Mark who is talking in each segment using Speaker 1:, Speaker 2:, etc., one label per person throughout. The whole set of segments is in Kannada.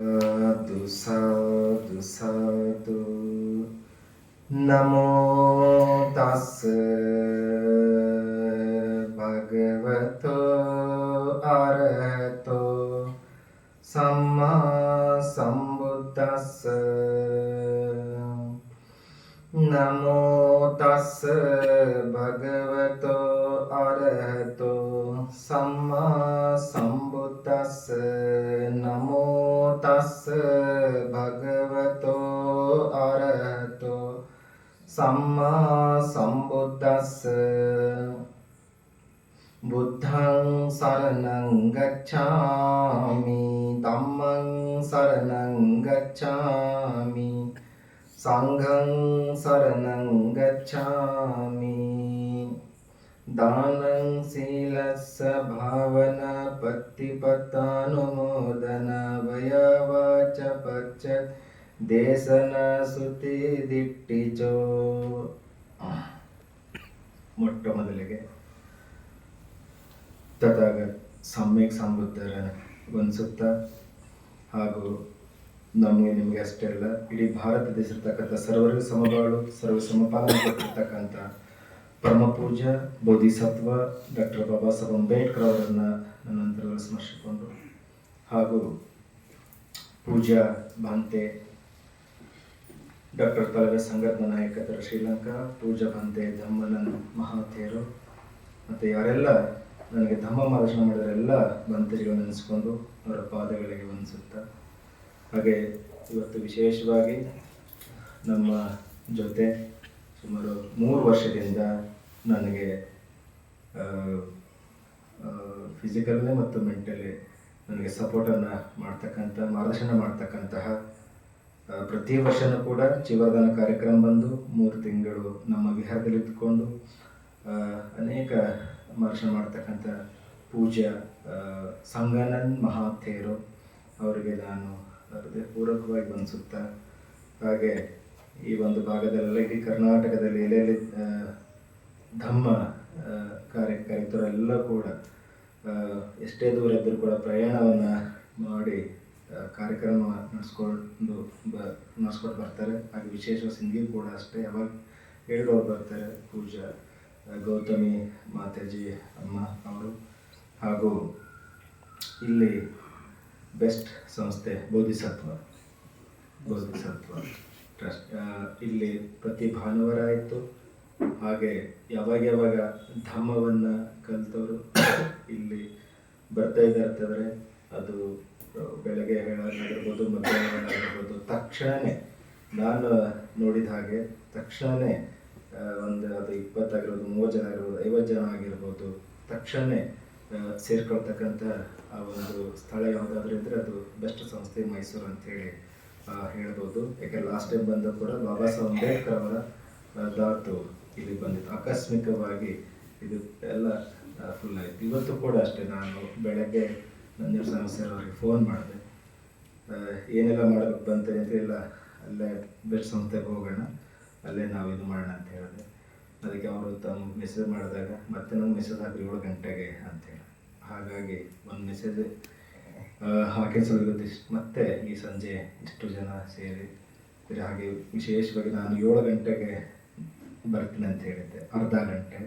Speaker 1: සාදු සාදු සාදු නමෝ තස් භගවතෝ අරහතෝ සම්මා සම්බුද්දස්ස නමෝ තස් භගවතෝ අරහතෝ සම්මා සම්බුද්දස්ස තස්ස භගවතෝ අරහතෝ සම්මා සම්බුද්දස්ස බුද්ධං සරණං ගච්ඡාමි ධම්මං සරණං ගච්ඡාමි සංඝං සරණං ගච්ඡාමි। दानं शीलस्य भावना पत्तिपत्तानुमोदन भयवाच पच्च ದೇಸನ ಸುತಿ ದಿಟ್ಟಿಚೋ ಮೊಟ್ಟ ಮೊದಲಿಗೆ ತಥಾಗತ್ ಸಮ್ಯಕ್ ಸಂಬುದ್ಧರ ಅನಿಸುತ್ತ. ಹಾಗೂ ನಮಗೆ ನಿಮಗೆ ಅಷ್ಟೇ ಅಲ್ಲ, ಇಡೀ ಭಾರತ ದೇಶ ಇರ್ತಕ್ಕಂಥ ಸರ್ವರಿಗೂ ಸಮಬಾಳು ಸರ್ವ ಸಮಪಾಲನೆ ಕೊಟ್ಟಿರ್ತಕ್ಕಂಥ ಪರಮ ಪೂಜ್ಯ ಬೋಧಿಸತ್ವ, ಡಾಕ್ಟರ್ ಬಾಬಾ ಸಾಹೇಬ್ ಅಂಬೇಡ್ಕರ್ ಅವರನ್ನು ನನ್ನಂತರ ಸ್ಮರಿಸಿಕೊಂಡು ಹಾಗೂ ಪೂಜಾ ಭಾಂತೆ ಡಾಕ್ಟರ್ ತಲಗ ಸಂಗತ್ನ ನಾಯಕತರ ಶ್ರೀಲಂಕಾ ಪೂಜಾ ಭಂತೆ ಧಮ್ಮನನ್ ಮಹಾಥೇರು ಮತ್ತು ಯಾರೆಲ್ಲ ನನಗೆ ಧಮ್ಮ ಮಾರ್ಗದರ್ಶನ ಮಾಡಿದರೆಲ್ಲ ಬಂತರಿಗಳನ್ನು ನೆನೆಸ್ಕೊಂಡು ಅವರ ಪಾದಗಳಿಗೆ ವಂದಿಸುತ್ತಾ, ಹಾಗೆ ಇವತ್ತು ವಿಶೇಷವಾಗಿ ನಮ್ಮ ಜೊತೆ ಸುಮಾರು ಮೂರು ವರ್ಷದಿಂದ ನನಗೆ ಫಿಸಿಕಲ್ಲೇ ಮತ್ತು ಮೆಂಟಲಿ ನನಗೆ ಸಪೋರ್ಟನ್ನು ಮಾಡ್ತಕ್ಕಂಥ, ಮಾರ್ಗದರ್ಶನ ಮಾಡ್ತಕ್ಕಂತಹ ಪ್ರತಿ ವರ್ಷನೂ ಕೂಡ ಚಿವರ್ಧನ ಕಾರ್ಯಕ್ರಮ ಬಂದು ಮೂರು ತಿಂಗಳು ನಮ್ಮ ವಿಹಾರದಲ್ಲಿ ಇದ್ದುಕೊಂಡು ಅನೇಕ ಮಾರ್ಗದರ್ಶನ ಮಾಡ್ತಕ್ಕಂಥ ಪೂಜಾ ಸಂಗಾನನ್ ಮಹಾಥೇರು ಅವರಿಗೆ ನಾನು ಹೃದಯಪೂರ್ವಕವಾಗಿ ವಂದಿಸುತ್ತಾ ಹಾಗೆ ಈ ಒಂದು ಭಾಗದಲ್ಲೆಲ್ಲ ಇಡೀ ಕರ್ನಾಟಕದಲ್ಲಿ ಎಲ್ಲೆಲ್ಲಿ ಧಮ್ಮ ಕಾರ್ಯಕರ್ತರೆಲ್ಲ ಕೂಡ ಎಷ್ಟೇ ದೂರ ಇದ್ದರೂ ಕೂಡ ಪ್ರಯಾಣವನ್ನು ಮಾಡಿ ಕಾರ್ಯಕ್ರಮ ನಡೆಸ್ಕೊಂಡು ಬ ನಡೆಸ್ಕೊಂಡು ಬರ್ತಾರೆ. ಹಾಗೆ ವಿಶೇಷ ಸಿಂಗಿ ಕೂಡ ಅಷ್ಟೇ. ಯಾವಾಗ ಹೇಳಿದವ್ರು ಬರ್ತಾರೆ ಪೂಜಾ ಗೌತಮಿ, ಮಾತಾಜಿ, ಅಮ್ಮ, ಅವರು. ಹಾಗೂ ಇಲ್ಲಿ ಬೆಸ್ಟ್ ಸಂಸ್ಥೆ ಬೋಧಿಸತ್ವ ಬೋಧಿಸತ್ವ ಟ್ರಸ್ಟ್ ಇಲ್ಲಿ ಪ್ರತಿ ಭಾನುವಾರ ಆಯಿತು. ಹಾಗೆ ಯಾವಾಗ ಯಾವಾಗ ಧಮ್ಮವನ್ನು ಕಲಿತವರು ಇಲ್ಲಿ ಬರ್ತಾ ಅಂತಂದರೆ ಅದು ಬೆಳಗ್ಗೆ ಹೇಳೋದಾಗಿರ್ಬೋದು ಮಧ್ಯಾಹ್ನ ಹೇಳೋದಾಗಿರ್ಬೋದು ತಕ್ಷಣವೇ ನಾನು ನೋಡಿದ ಹಾಗೆ ತಕ್ಷಣವೇ ಒಂದು ಅದು ಇಪ್ಪತ್ತಾಗಿರ್ಬೋದು ಮೂವತ್ತು ಜನ ಆಗಿರ್ಬೋದು ಐವತ್ತು ಜನ ಆಗಿರ್ಬೋದು ತಕ್ಷಣವೇ ಸೇರ್ಕೊಳ್ತಕ್ಕಂಥ ಆ ಒಂದು ಸ್ಥಳ ಯಾವುದಾದ್ರೂ ಇದ್ದರೆ ಅದು ಬೆಸ್ಟ್ ಸಂಸ್ಥೆ ಮೈಸೂರು ಅಂತೇಳಿ ಆ, ಹೇಳ್ಬೋದು. ಯಾಕೆ ಲಾಸ್ಟ್ ಟೈಮ್ ಬಂದ ಕೂಡ ಬಾಬಾ ಸಾಹೇಬ್ ಅಂಬೇಡ್ಕರ್ ಅವರ ದಾತು. ಇಲ್ಲಿ ಬಂದಿತ್ತು. ಆಕಸ್ಮಿಕವಾಗಿ ಇದು ಎಲ್ಲ ಫುಲ್ ಆಯಿತು. ಇವತ್ತು ಕೂಡ ಅಷ್ಟೇ ನಾನು ಬೆಳಗ್ಗೆ ನನ್ನ ಸಮಸ್ಯೆ ಅವರಿಗೆ ಫೋನ್ ಮಾಡಿದೆ. ಏನೆಲ್ಲ ಮಾಡಬೇಕು ಬಂತೆ ಅಂತ ಇಲ್ಲ ಅಲ್ಲೇ ಬೆಸ್ಟ್ ಸಂಸ್ಥೆಗೆ ಹೋಗೋಣ, ಅಲ್ಲೇ ನಾವು ಇದು ಮಾಡೋಣ ಅಂತ ಹೇಳಿದೆ. ಅದಕ್ಕೆ ಅವರು ತಮ್ಮ ಮೆಸೇಜ್ ಮಾಡಿದಾಗ ಮತ್ತೆ ನಂಗೆ ಮೆಸೇಜ್ ಹಾಕಿ ಏಳು ಗಂಟೆಗೆ ಅಂತೇಳಿ ಹಾಗಾಗಿ ಒಂದು ಮೆಸೇಜ್ ಹಾಕಿ ಸ್ವಲ್ಪ ಮತ್ತೆ ಈ ಸಂಜೆ ಇಷ್ಟು ಜನ ಸೇರಿ, ಹಾಗೆ ವಿಶೇಷವಾಗಿ ನಾನು ಏಳು ಗಂಟೆಗೆ ಬರ್ತೀನಿ ಅಂತ ಹೇಳಿದ್ದೆ. ಅರ್ಧ ಗಂಟೆ,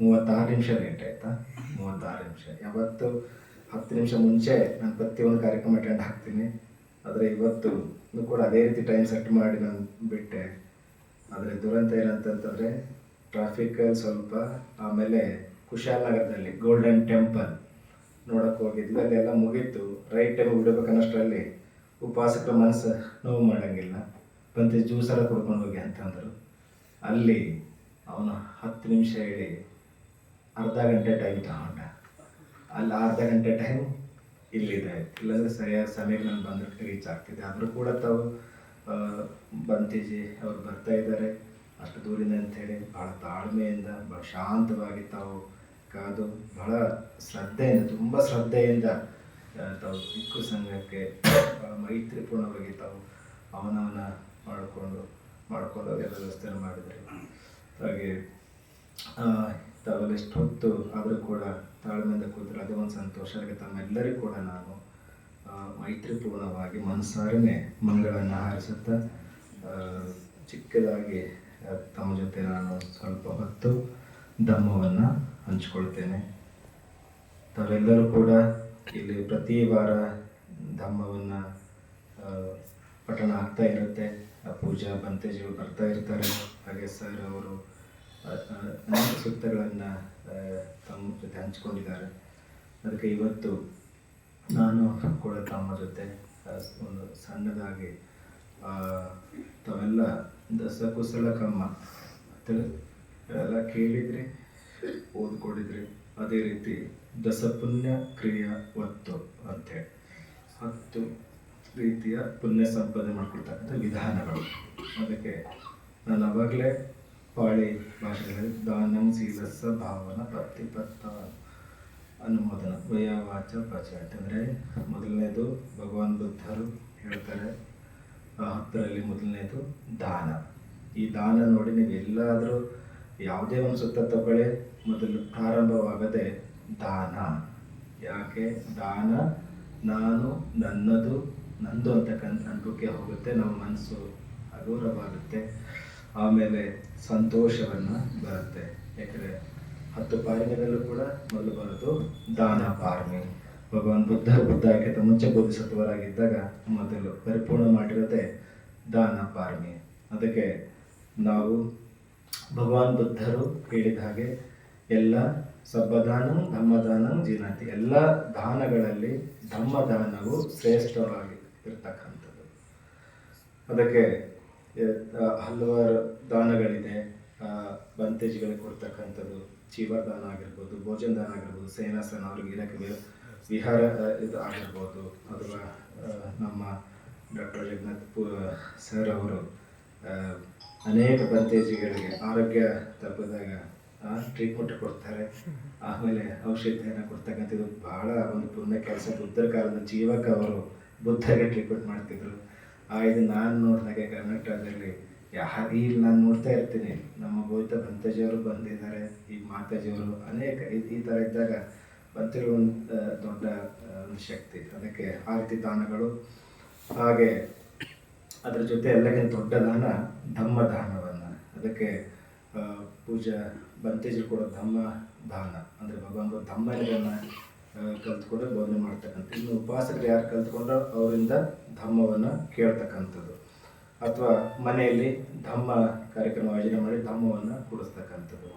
Speaker 1: ಮೂವತ್ತಾರು ನಿಮಿಷ ಲೇಟ್ ಆಯಿತಾ? ಮೂವತ್ತಾರು ನಿಮಿಷ. ಯಾವತ್ತು ಹತ್ತು ನಿಮಿಷ ಮುಂಚೆ ನಾನು ಪ್ರತಿಯೊಂದು ಕಾರ್ಯಕ್ರಮ ಅಟೆಂಡ್ ಹಾಕ್ತೀನಿ. ಆದರೆ ಇವತ್ತು ಕೂಡ ಅದೇ ರೀತಿ ಟೈಮ್ ಸೆಟ್ ಮಾಡಿ ನಾನು ಬಿಟ್ಟೆ. ಆದರೆ ದುರಂತ ಏನಂತಂತಂದರೆ ಟ್ರಾಫಿಕ್ ಸ್ವಲ್ಪ ಆಮೇಲೆ ಕುಶಾಲನಗರದಲ್ಲಿ ಗೋಲ್ಡನ್ ಟೆಂಪಲ್ ನೋಡಕ್ಕೆ ಹೋಗಿದ್ವಿ. ಅಲ್ಲೆಲ್ಲ ಮುಗೀತು. ರೈಟ್ ಟೈಮ್ ಬಿಡಬೇಕನ್ನಷ್ಟರಲ್ಲಿ ಉಪವಾಸಕ್ಕೆ ಮನಸ್ಸು ನೋವು ಮಾಡೋಂಗಿಲ್ಲ. ಬಂದು ಜ್ಯೂಸೆಲ್ಲ ಕುಡ್ಕೊಂಡು ಹೋಗಿ ಅಂತಂದರು. ಅಲ್ಲಿ ಅವನು ಹತ್ತು ನಿಮಿಷ ಹೇಳಿ ಅರ್ಧ ಗಂಟೆ ಟೈಮ್ ತಗೊಂಡ. ಅಲ್ಲಿ ಅರ್ಧ ಗಂಟೆ ಟೈಮ್ ಇಲ್ಲಿದೆ. ಇಲ್ಲಾಂದರೆ ಸರಿಯಾದ ಸಮಯಕ್ಕೆ ನಾನು ಬಂದು ರೀಚ್ ಆಗ್ತಿದೆ. ಆದರೂ ಕೂಡ ತಾವು ಬಂತೀಜಿ ಅವ್ರು ಬರ್ತಾ ಇದ್ದಾರೆ. ಅಷ್ಟು ದೂರಿಂದ ಅಂಥೇಳಿ ಭಾಳ ತಾಳ್ಮೆಯಿಂದ ಭಾಳ ಶಾಂತವಾಗಿ ತಾವು ಕಾದು, ಬಹಳ ಶ್ರದ್ಧೆಯಿಂದ, ತುಂಬ ಶ್ರದ್ಧೆಯಿಂದ ತಾವು ಸಿಕ್ಕು ಸಂಘಕ್ಕೆ ಭಾಳ ಮೈತ್ರಿಪೂರ್ಣವಾಗಿ ತಾವು ಅವನವನ ಮಾಡಿಕೊಂಡು ಮಾಡಿಕೊಂಡು ಎಲ್ಲ ವ್ಯವಸ್ಥೆ ಮಾಡಿದರು ಹಾಗೆ ತಾವೆಲ್ಲ ಹೊತ್ತು ಆದರೂ ಕೂಡ ತಾಳ್ಮೆಯಿಂದ ಕೂತರೆ ಅದೇ ಒಂದು ಸಂತೋಷ. ಹಾಗೆ ತಮ್ಮೆಲ್ಲರಿಗೂ ಕೂಡ ನಾನು ಮೈತ್ರಿಪೂರ್ಣವಾಗಿ ಮನಸಾರನೆ ಮಂಗಳನ್ನು ಹಾರಿಸುತ್ತಾ ಚಿಕ್ಕದಾಗಿ ತಮ್ಮ ಜೊತೆ ನಾನು ಸ್ವಲ್ಪ ಹೊತ್ತು ಧಮ್ಮವನ್ನು ಹಂಚಿಕೊಳ್ತೇನೆ. ತಾವೆಲ್ಲರೂ ಕೂಡ ಇಲ್ಲಿ ಪ್ರತಿ ವಾರ ಧಮ್ಮವನ್ನು ಪಠಣ ಆಗ್ತಾ ಇರುತ್ತೆ. ಪೂಜಾ ಬಂತೇಜಿಗಳು ಬರ್ತಾ ಇರ್ತಾರೆ. ಹಾಗೆ ಸರ್ ಅವರು ಅನೇಕ ಸೂಕ್ತಗಳನ್ನು ತಮ್ಮ ಜೊತೆ ಹಂಚ್ಕೊಂಡಿದ್ದಾರೆ. ಅದಕ್ಕೆ ಇವತ್ತು ನಾನು ಕೂಡ ತಮ್ಮ ಜೊತೆ ಒಂದು ಸಣ್ಣದಾಗಿ ತಾವೆಲ್ಲ ದಸಕುಸಲ ಕಮ್ಮ ಎಲ್ಲ ಕೇಳಿದ್ರಿ, ಓದ್ಕೊಂಡಿದ್ರಿ ಅದೇ ರೀತಿ ದಸಪುಣ್ಯ ಕ್ರಿಯಾ ಒತ್ತು ಅಂತೇಳಿ ಹತ್ತು ರೀತಿಯ ಪುಣ್ಯ ಸಂಪಾದನೆ ಮಾಡ್ಕೊಳ್ತಕ್ಕಂಥ ವಿಧಾನಗಳು. ಅದಕ್ಕೆ ನಾನು ಅವಾಗಲೇ ಪಾಳಿ ಭಾಷೆಗಳಲ್ಲಿ ದಾನಂ ಶೀಲಸ್ಸ ಭಾವನ ಪ್ರತಿಪತ್ತ ಅನುಮೋದನ, ವಯವಾಚ ಪಚ ಅಂತಂದರೆ ಮೊದಲನೇದು ಭಗವಾನ್ ಬುದ್ಧರು ಹೇಳ್ತಾರೆ, ಆ ಹತ್ತರಲ್ಲಿ ಮೊದಲನೇದು ದಾನ. ಈ ದಾನ ನೋಡಿ ನೀವು ಎಲ್ಲಾದರೂ ಯಾವುದೇ ಒಂದು ಸುತ್ತ ತಗೊಳ್ಳಿ, ಮೊದಲು ಪ್ರಾರಂಭವಾಗದೆ ದಾನ. ಯಾಕೆ? ದಾನ ನಾನು ನನ್ನದು ನಂದು ಅಂತಕ್ಕಂಥ ನಂಬಿಕೆ ಹೋಗುತ್ತೆ, ನಮ್ಮ ಮನಸ್ಸು ಹಗುರವಾಗುತ್ತೆ, ಆಮೇಲೆ ಸಂತೋಷವನ್ನು ಬರುತ್ತೆ. ಯಾಕಂದರೆ ಹತ್ತು ಪಾರಮ್ಯದಲ್ಲೂ ಕೂಡ ಮೊದಲು ಬರೋದು ದಾನ ಪಾರ್ಮಿ. ಭಗವಾನ್ ಬುದ್ಧ ಬುದ್ಧ ತಮ್ಮ ಮುಂಚೆ ಬೋಧಿಸತ್ವರಾಗಿದ್ದಾಗ ಮೊದಲು ಪರಿಪೂರ್ಣ ಮಾಡಿರೋದೆ ದಾನ ಪಾರ್ಮಿ. ಅದಕ್ಕೆ ನಾವು ಭಗವಾನ್ ಬುದ್ಧರು ಹೇಳಿದ ಹಾಗೆ ಎಲ್ಲ ಸಬ್ಬದಾನಂ ಧಮ್ಮದಾನಂ ಜೀನಾತಿ. ಎಲ್ಲ ದಾನಗಳಲ್ಲಿ ಧಮ್ಮದಾನವು ಶ್ರೇಷ್ಠವಾಗಿ ಇರ್ತಕ್ಕಂಥದ್ದು. ಅದಕ್ಕೆ ಹಲವಾರು ದಾನಗಳಿದೆ. ಬಂತೇಜ್ಗಳಿಗೆ ಕೊಡ್ತಕ್ಕಂಥದ್ದು, ಚೀವರ್ದಾನ ಆಗಿರ್ಬೋದು ಭೋಜನ ದಾನ ಆಗಿರ್ಬೋದು, ಸೇನಾಸನ, ಅವ್ರಿಗೆ ಇರಕ್ಕೆ ವಿಹಾರ ಇದು ಆಗಿರ್ಬೋದು. ಅಥವಾ ನಮ್ಮ ಡಾಕ್ಟರ್ ಜಗನ್ನಾಥ್ ಪು ಸರ್ ಅವರು ಅನೇಕ ಬಂತೇಜಿಗಳಿಗೆ ಆರೋಗ್ಯ ತಪ್ಪಿದಾಗ ಟ್ರೀಟ್ಮೆಂಟ್ ಕೊಡ್ತಾರೆ. ಆಮೇಲೆ ಔಷಧಿಯನ್ನು ಕೊಡ್ತಕ್ಕಂಥದ್ದು ಬಹಳ ಒಂದು ಪುಣ್ಯ ಕೆಲಸ. ಬುದ್ಧರ ಕಾಲದ ಜೀವಕ್ಕೆ ಅವರು ಬುದ್ಧಗೆ ಟ್ರೀಟ್ಮೆಂಟ್ ಮಾಡ್ತಿದ್ರು? ಆ, ಇದು ನಾನು ನೋಡಿದಾಗೆ ಕರ್ನಾಟಕದಲ್ಲಿ ಯಾರು ಇಲ್ಲಿ ನಾನು ನೋಡ್ತಾ ಇರ್ತೀನಿ. ನಮ್ಮ ಗೋವಿತ ಬಂತೇಜಿಯವರು ಬಂದಿದ್ದಾರೆ, ಈ ಮಾತಾಜಿಯವರು ಅನೇಕ, ಈ- ಥರ ಇದ್ದಾಗ ಬಂತಿರೋ ಒಂದು ದೊಡ್ಡ ಶಕ್ತಿ. ಅದಕ್ಕೆ ಆರತಿ ರೀತಿ ದಾನಗಳು, ಹಾಗೆ ಅದರ ಜೊತೆ ಎಲ್ಲಕ್ಕಿಂತ ದೊಡ್ಡ ದಾನ ಧಮ್ಮ ದಾನವನ್ನು. ಅದಕ್ಕೆ ಪೂಜಾ ಬಂತೇಜಿ ಕೊಡೋ ಧಮ್ಮ ದಾನ. ಅಂದರೆ ಭಗವಂತ ಧಮ್ಮ ಇದನ್ನು ಕಲ್ತ್ಕೊಂಡು ಬೋಧನೆ ಮಾಡ್ತಕ್ಕಂಥ. ಇನ್ನು ಉಪಾಸಕರು ಯಾರು ಕಲ್ತ್ಕೊಂಡ್ರೋ? ಅವರಿಂದ ಧಮ್ಮವನ್ನು ಕೇಳ್ತಕ್ಕಂಥದ್ದು. ಅಥವಾ ಮನೆಯಲ್ಲಿ ಧಮ್ಮ ಕಾರ್ಯಕ್ರಮ ಆಯೋಜನೆ ಮಾಡಿ ಧಮ್ಮವನ್ನು ಕೊಡಿಸ್ತಕ್ಕಂಥದ್ದು.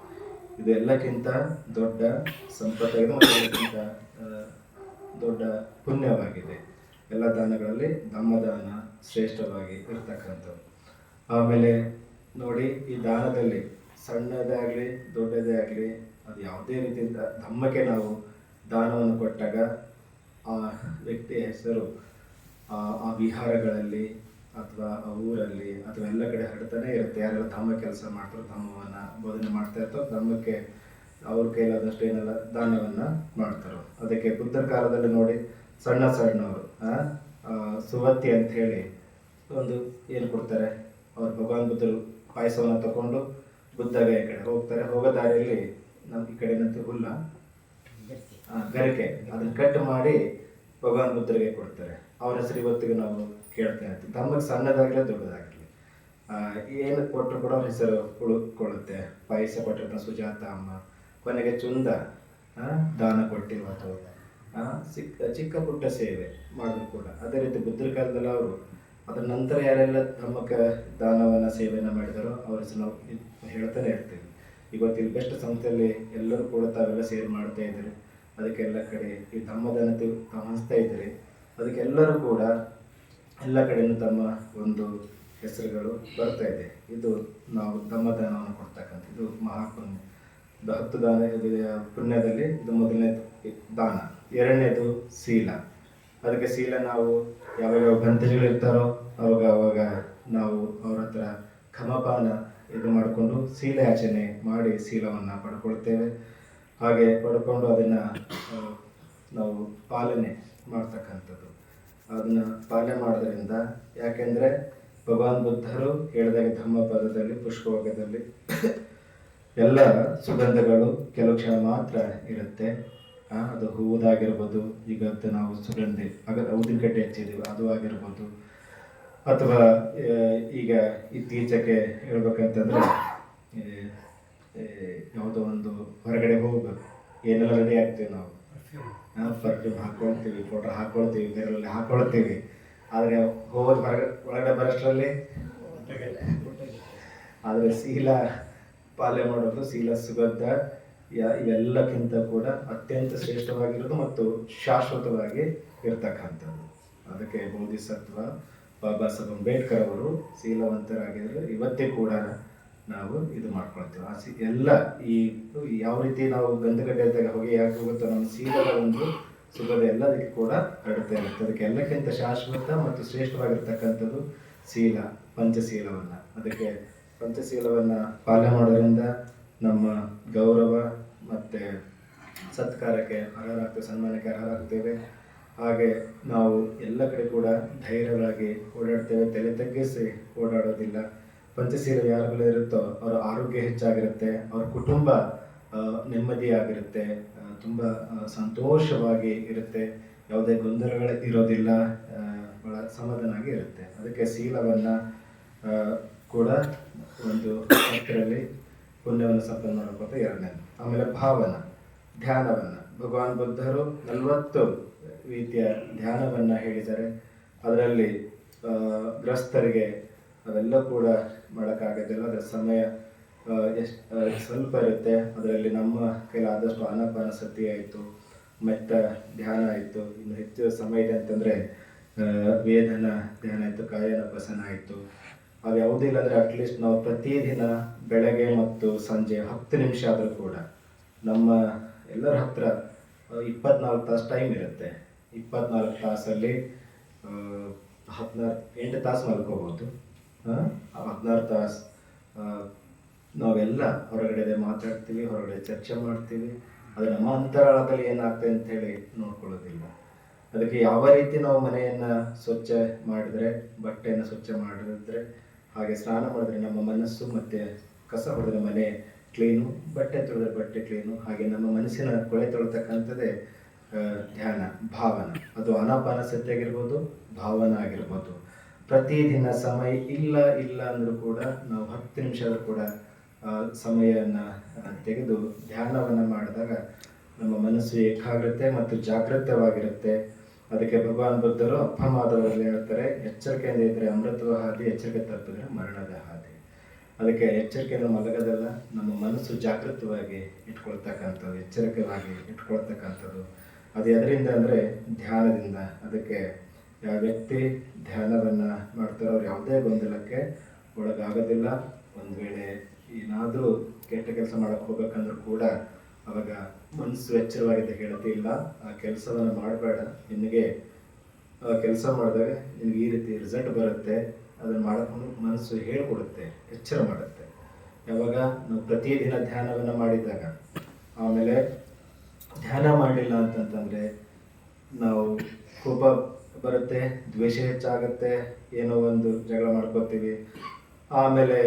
Speaker 1: ಇದೆಲ್ಲಕ್ಕಿಂತ ದೊಡ್ಡ ಸಂಪತ್ತಾಗಿದೆ ಮತ್ತು ಅದಕ್ಕಿಂತ ದೊಡ್ಡ ಪುಣ್ಯವಾಗಿದೆ. ಎಲ್ಲ ದಾನಗಳಲ್ಲಿ ಧಮ್ಮದಾನ ಶ್ರೇಷ್ಠವಾಗಿ ಇರ್ತಕ್ಕಂಥದ್ದು. ಆಮೇಲೆ ನೋಡಿ, ಈ ದಾನದಲ್ಲಿ ಸಣ್ಣದೇ ಆಗಲಿ ದೊಡ್ಡದೇ ಆಗಲಿ ಅದು ಯಾವುದೇ ರೀತಿಯಿಂದ ಧಮ್ಮಕ್ಕೆ ನಾವು ದಾನವನ್ನು ಕೊಟ್ಟಾಗ ಆ ವ್ಯಕ್ತಿಯ ಹೆಸರು ಆ ವಿಹಾರಗಳಲ್ಲಿ ಅಥವಾ ಆ ಊರಲ್ಲಿ ಅಥವಾ ಎಲ್ಲ ಕಡೆ ಹರಡ್ತಾನೆ ಇರುತ್ತೆ. ಯಾರೆಲ್ಲ ಧರ್ಮ ಕೆಲಸ ಮಾಡ್ತಾರೋ, ಧರ್ಮವನ್ನು ಬೋಧನೆ ಮಾಡ್ತಾ ಇರ್ತಾರೋ, ಧರ್ಮಕ್ಕೆ ಅವ್ರ ಕೈಲಾದಷ್ಟು ಏನೆಲ್ಲ ದಾನವನ್ನು ಮಾಡ್ತಾರೋ. ಅದಕ್ಕೆ ಬುದ್ಧರ ಕಾಲದಲ್ಲಿ ನೋಡಿ ಸಣ್ಣ ಸಣ್ಣವರು ಸುವತ್ತಿ ಅಂತ ಹೇಳಿ ಒಂದು ಏನು ಕೊಡ್ತಾರೆ? ಅವ್ರು ಭಗವಾನ್ ಬುದ್ಧರು ಪಾಯಸವನ್ನು ತಗೊಂಡು ಬುದ್ಧಗೆ ಕಡೆ ಹೋಗ್ತಾರೆ. ಹೋಗೋ ದಾರಿಯಲ್ಲಿ ನಮ್ಮ ಈ ಕಡೆ ಏನಂತ ಹುಲ್ಲ ಗರಿಕೆ ಅದನ್ನ ಕಟ್ ಮಾಡಿ ಭಗವಾನ್ ಬುದ್ಧರಿಗೆ ಕೊಡ್ತಾರೆ. ಅವರ ಹೆಸರು ಇವತ್ತಿಗೆ ನಾವು ಕೇಳ್ತಾ ಇರ್ತೀವಿ ತಮಗೆ ಸಣ್ಣದಾಗಲಿ ದೊಡ್ಡದಾಗಲಿ. ಏನು ಕೊಟ್ಟರು ಕೂಡ ಅವ್ರ ಹೆಸರು ಉಳ್ಕೊಳ್ಳುತ್ತೆ. ಪಾಯಸ ಕೊಟ್ಟಿರ್ತಾನೆ ಸುಜಾತ ಅಮ್ಮ. ಕೊನೆಗೆ ಚುಂದ ದಾನ ಕೊಟ್ಟಿರೋದು ಆ, ಸಿಕ್ಕ ಚಿಕ್ಕ ಪುಟ್ಟ ಸೇವೆ ಮಾಡಿದ್ರು ಕೂಡ. ಅದೇ ರೀತಿ ಬುದ್ಧರ ಕಾಲದಲ್ಲಿ ಅವರು ಅದರ ನಂತರ ಯಾರೆಲ್ಲ ಧರ್ಮಕ್ಕೆ ದಾನವನ್ನು ಸೇವೆಯನ್ನು ಮಾಡಿದಾರೋ ಅವ್ರ ಹೆಸರು ನಾವು ಹೇಳ್ತಾನೆ ಇರ್ತೀವಿ. ಇವತ್ತು ಇಲ್ಲಿ ಬೆಸ್ಟ್ ಸಂಸ್ಥೆಯಲ್ಲಿ ಎಲ್ಲರೂ ಕೂಡ ತಾವೆಲ್ಲ ಸೇರಿ ಮಾಡ್ತಾ ಇದ್ದಾರೆ. ಅದಕ್ಕೆಲ್ಲ ಕಡೆ ಈ ತಮ್ಮದನ್ನು ತಿ- ಇದ್ದಾರೆ ಅದಕ್ಕೆಲ್ಲರೂ ಕೂಡ ಎಲ್ಲ ಕಡೆಯೂ ತಮ್ಮ ಒಂದು ಹೆಸರುಗಳು ಬರ್ತಾ ಇದೆ. ಇದು ನಾವು ತಮ್ಮ ದಾನವನ್ನು ಕೊಡ್ತಕ್ಕಂಥ ಇದು ಮಹಾಪುಣ್ಯ. ಹತ್ತು ದಾನ ಪುಣ್ಯದಲ್ಲಿ ಇದು ಮೊದಲನೇದು ದಾನ. ಎರಡನೇದು ಶೀಲ. ಅದಕ್ಕೆ ಶೀಲ ನಾವು ಯಾವಾಗ ಇರ್ತಾರೋ ಅವಾಗ ಅವಾಗ ನಾವು ಅವ್ರ ಹತ್ರ ಖಮಪಾನ ಇದು ಮಾಡಿಕೊಂಡು ಶೀಲಾಚನೆ ಮಾಡಿ ಶೀಲವನ್ನು ಪಡ್ಕೊಳ್ತೇವೆ. ಹಾಗೆ ಪಡ್ಕೊಂಡು ಅದನ್ನು ನಾವು ಪಾಲನೆ ಮಾಡ್ತಕ್ಕಂಥದ್ದು. ಅದನ್ನ ಪಾಲನೆ ಮಾಡೋದ್ರಿಂದ ಯಾಕೆಂದರೆ ಭಗವಾನ್ ಬುದ್ಧರು ಹೇಳಿದಾಗ ಧಮ್ಮ ಪದದಲ್ಲಿ, ಪುಷ್ಪವರ್ಗದಲ್ಲಿ ಎಲ್ಲ ಸುಗಂಧಗಳು ಕೆಲವು ಕ್ಷಣ ಮಾತ್ರ ಇರುತ್ತೆ. ಅದು ಹೂವುದಾಗಿರ್ಬೋದು, ಈಗ ನಾವು ಸುಗಂಧಿ, ಅಗ, ಉದ್ದಿನಕಡ್ಡಿ ಹಚ್ಚಿದ್ದೀವಿ ಅದು ಆಗಿರ್ಬೋದು. ಅಥವಾ ಈಗ ಇತ್ತೀಚೆಗೆ ಹೇಳ್ಬೇಕಂತಂದ್ರೆ ಯಾವುದೋ ಒಂದು ಹೊರಗಡೆ ಹೋಗ್ಬೇಕು. ಏನೆಲ್ಲ ರೆಡಿ ಆಗ್ತೀವಿ ನಾವು? ಪರ್ಫ್ಯೂಮ್ ಹಾಕ್ಕೊಳ್ತೀವಿ ಫೋಟೋ ಹಾಕ್ಕೊಳ್ತೀವಿ ಬೇರೆಲ್ಲ ಹಾಕ್ಕೊಳ್ತೀವಿ ಆದರೆ ಹೋಗೋದು ಹೊರಗಡೆ ಒಳಗಡೆ ಬರೋಷ್ಟರಲ್ಲಿ ಆದರೆ ಶೀಲ ಪಾಲನೆ ಮಾಡೋದು ಶೀಲ ಸುಗಂಧ ಯ- ಇವೆಲ್ಲಕ್ಕಿಂತ ಕೂಡ ಅತ್ಯಂತ ಶ್ರೇಷ್ಠವಾಗಿರೋದು ಮತ್ತು ಶಾಶ್ವತವಾಗಿ ಇರ್ತಕ್ಕಂಥದ್ದು. ಅದಕ್ಕೆ ಬೋಧಿಸತ್ವ ಬಾಬಾ ಸಾಹೇಬ್ ಅಂಬೇಡ್ಕರ್ ಅವರು ಶೀಲವಂತರಾಗಿದ್ದರು ಇವತ್ತೇ ಕೂಡ ನಾವು ಇದು ಮಾಡ್ಕೊಳ್ತೀವಿ. ಆ ಸಿ ಎಲ್ಲ ಈ ಯಾವ ರೀತಿ ನಾವು ಗಂಧಗಡ್ಡೆ ಹೋಗಿ ಯಾಕೆ ಹೋಗುತ್ತೋ ನಮ್ಮ ಸೀಲದ ಒಂದು ಸುಗಂಧ ಎಲ್ಲದಕ್ಕೆ ಕೂಡ ಹರಡ್ತಾ ಇರುತ್ತೆ. ಅದಕ್ಕೆ ಎಲ್ಲಕ್ಕಿಂತ ಶಾಶ್ವತ ಮತ್ತು ಶ್ರೇಷ್ಠವಾಗಿರ್ತಕ್ಕಂಥದ್ದು ಶೀಲ, ಪಂಚಶೀಲವನ್ನು. ಅದಕ್ಕೆ ಪಂಚಶೀಲವನ್ನು ಪಾಲನೆ ಮಾಡೋದ್ರಿಂದ ನಮ್ಮ ಗೌರವ ಮತ್ತೆ ಸತ್ಕಾರಕ್ಕೆ ಅರ್ಹರಾಗ್ತೇವೆ, ಸನ್ಮಾನಕ್ಕೆ ಅರ್ಹರಾಗ್ತೇವೆ. ಹಾಗೆ ನಾವು ಎಲ್ಲ ಕಡೆ ಕೂಡ ಧೈರ್ಯವಾಗಿ ಓಡಾಡ್ತೇವೆ. ತಲೆ ತಗ್ಗಿಸಿ ಓಡಾಡೋದಿಲ್ಲ. ಪಂಚಶೀಲ ಯಾರುಗಳು ಇರುತ್ತೋ ಅವರ ಆರೋಗ್ಯ ಹೆಚ್ಚಾಗಿರುತ್ತೆ ಅವ್ರ ಕುಟುಂಬ ನೆಮ್ಮದಿಯಾಗಿರುತ್ತೆ ತುಂಬ ಸಂತೋಷವಾಗಿ ಇರುತ್ತೆ ಯಾವುದೇ ಗೊಂದಲಗಳು ಇರೋದಿಲ್ಲ ಬಹಳ ಸಮಾಧಾನವಾಗಿ ಇರುತ್ತೆ. ಅದಕ್ಕೆ ಶೀಲವನ್ನು ಕೂಡ ಒಂದು ಹತ್ತರಲ್ಲಿ ಪುಣ್ಯವನ್ನು ಸಂಪನ್ನ ಮಾಡ್ಕೋತ ಎರಡನೇ ಆಮೇಲೆ ಭಾವನ ಧ್ಯಾನವನ್ನು. ಭಗವಾನ್ ಬುದ್ಧರು ನಲವತ್ತು ರೀತಿಯ ಧ್ಯಾನವನ್ನು ಹೇಳಿದ್ದಾರೆ. ಅದರಲ್ಲಿ ಆ, ಗೃಹಸ್ಥರಿಗೆ ಅವೆಲ್ಲ ಕೂಡ ಮಾಡೋಕ್ಕಾಗೋದಿಲ್ಲ ಅದರ ಸಮಯ ಎಷ್ಟು ಸ್ವಲ್ಪ ಇರುತ್ತೆ. ಅದರಲ್ಲಿ ನಮ್ಮ ಕೈಲಾದಷ್ಟು ಆನಪಾನ ಸತಿ ಆಯಿತು, ಮೆತ್ತ ಧ್ಯಾನ ಆಯಿತು, ಇನ್ನು ಹೆಚ್ಚು ಸಮಯ ಇದೆ ಅಂತಂದರೆ ವೇದನ ಧ್ಯಾನ ಆಯಿತು, ಕಾಯನ ಬಸನ ಆಯಿತು. ಅವು ಯಾವುದೂ ಇಲ್ಲ ಅಂದರೆ ಅಟ್ಲೀಸ್ಟ್ ನಾವು ಪ್ರತಿದಿನ ಬೆಳಗ್ಗೆ ಮತ್ತು ಸಂಜೆ ಹತ್ತು ನಿಮಿಷ ಆದರೂ ಕೂಡ ನಮ್ಮ ಎಲ್ಲರ ಹತ್ರ ಇಪ್ಪತ್ನಾಲ್ಕು ತಾಸು ಟೈಮ್ ಇರುತ್ತೆ. ಇಪ್ಪತ್ನಾಲ್ಕು ತಾಸಲ್ಲಿ ಹದಿನಾರು, ಎಂಟು ತಾಸು ಮಲ್ಕೋಬೋದು. ಹದಿನಾರು ತಾಸು ನಾವೆಲ್ಲ ಹೊರಗಡೆ ಮಾತಾಡ್ತೀವಿ, ಹೊರಗಡೆ ಚರ್ಚೆ ಮಾಡ್ತೀವಿ. ಅದು ನಮ್ಮ ಅಂತರಾಳದಲ್ಲಿ ಏನಾಗ್ತದೆ ಅಂತ ಹೇಳಿ ನೋಡ್ಕೊಳ್ಳೋದಿಲ್ಲ. ಅದಕ್ಕೆ ಯಾವ ರೀತಿ ನಾವು ಮನೆಯನ್ನ ಸ್ವಚ್ಛ ಮಾಡಿದ್ರೆ, ಬಟ್ಟೆಯನ್ನು ಸ್ವಚ್ಛ ಮಾಡಿದ್ರೆ, ಹಾಗೆ ಸ್ನಾನ ಮಾಡಿದ್ರೆ ನಮ್ಮ ಮನಸ್ಸು ಮತ್ತೆ ಕಸ ಹೊಡೆದ್ರೆ ಮನೆ ಕ್ಲೀನು, ಬಟ್ಟೆ ತೊಳೆದ್ರೆ ಬಟ್ಟೆ ಕ್ಲೀನು, ಹಾಗೆ ನಮ್ಮ ಮನಸ್ಸಿನ ಕೊಳೆ ತೊಳ್ತಕ್ಕಂಥದ್ದೇ ಧ್ಯಾನ, ಭಾವನ. ಅದು ಅನಾಪಾನ ಸತ್ಯ ಆಗಿರ್ಬೋದು ಭಾವನ ಆಗಿರ್ಬೋದು. ಪ್ರತಿದಿನ ಸಮಯ ಇಲ್ಲ ಇಲ್ಲ ಅಂದರೂ ಕೂಡ ನಾವು ಹತ್ತು ನಿಮಿಷ ಕೂಡ ಸಮಯವನ್ನು ತೆಗೆದು ಧ್ಯಾನವನ್ನು ಮಾಡಿದಾಗ ನಮ್ಮ ಮನಸ್ಸು ಏಕಾಗ್ರತೆ ಮತ್ತು ಜಾಗೃತವಾಗಿರುತ್ತೆ. ಅದಕ್ಕೆ ಭಗವಾನ್ ಬುದ್ಧರು ಅಪ್ಪಮಾದವರಲ್ಲಿ ಹೇಳ್ತಾರೆ, ಎಚ್ಚರಿಕೆಯಿಂದ ಇದ್ದರೆ ಅಮೃತವ ಹಾದಿ ಎಚ್ಚರಿಕೆ ತಪ್ಪಿದ್ರೆ ಮರಣದ ಹಾದಿ ಅದಕ್ಕೆ ಎಚ್ಚರಿಕೆಯಿಂದ ಮಲಗದಲ್ಲ, ನಮ್ಮ ಮನಸ್ಸು ಜಾಗೃತವಾಗಿ ಇಟ್ಕೊಳ್ತಕ್ಕಂಥದ್ದು, ಎಚ್ಚರಿಕೆವಾಗಿ ಇಟ್ಕೊಳ್ತಕ್ಕಂಥದ್ದು. ಅದು ಎದರಿಂದ ಅಂದರೆ ಧ್ಯಾನದಿಂದ, ಅದಕ್ಕೆ ಯಾವ ವ್ಯಕ್ತಿ ಧ್ಯಾನವನ್ನು ಮಾಡ್ತಾರೋ ಅವ್ರು ಯಾವುದೇ ಗೊಂದಲಕ್ಕೆ ಒಳಗಾಗೋದಿಲ್ಲ. ಒಂದು ವೇಳೆ ಏನಾದರೂ ಕೆಟ್ಟ ಕೆಲಸ ಮಾಡಕ್ಕೆ ಹೋಗ್ಬೇಕಂದ್ರೂ ಕೂಡ ಅವಾಗ ಮನಸ್ಸು ಎಚ್ಚರವಾಗಿದೆ ಹೇಳತಿ ಇಲ್ಲ. ಆ ಕೆಲಸವನ್ನು ಮಾಡಬೇಡ. ನಿನಗೆ ಕೆಲಸ ಮಾಡಿದಾಗ ನಿನಗೆ ಈ ರೀತಿ ರಿಸಲ್ಟ್ ಬರುತ್ತೆ. ಅದನ್ನು ಮಾಡೋಕ್ಕೂ ಮನಸ್ಸು ಹೇಳ್ಕೊಡುತ್ತೆ, ಎಚ್ಚರ ಮಾಡುತ್ತೆ. ಯಾವಾಗ ನಾವು ಪ್ರತಿದಿನ ಧ್ಯಾನವನ್ನು ಮಾಡಿದಾಗ ಆಮೇಲೆ ಧ್ಯಾನ ಮಾಡಲಿಲ್ಲ ಅಂತಂತಂದರೆ ನಾವು ಕೋಪ ಬರುತ್ತೆ, ದ್ವೇಷ ಹೆಚ್ಚಾಗುತ್ತೆ, ಏನೋ ಒಂದು ಜಗಳ ಮಾಡ್ಕೋತೀವಿ. ಆಮೇಲೆ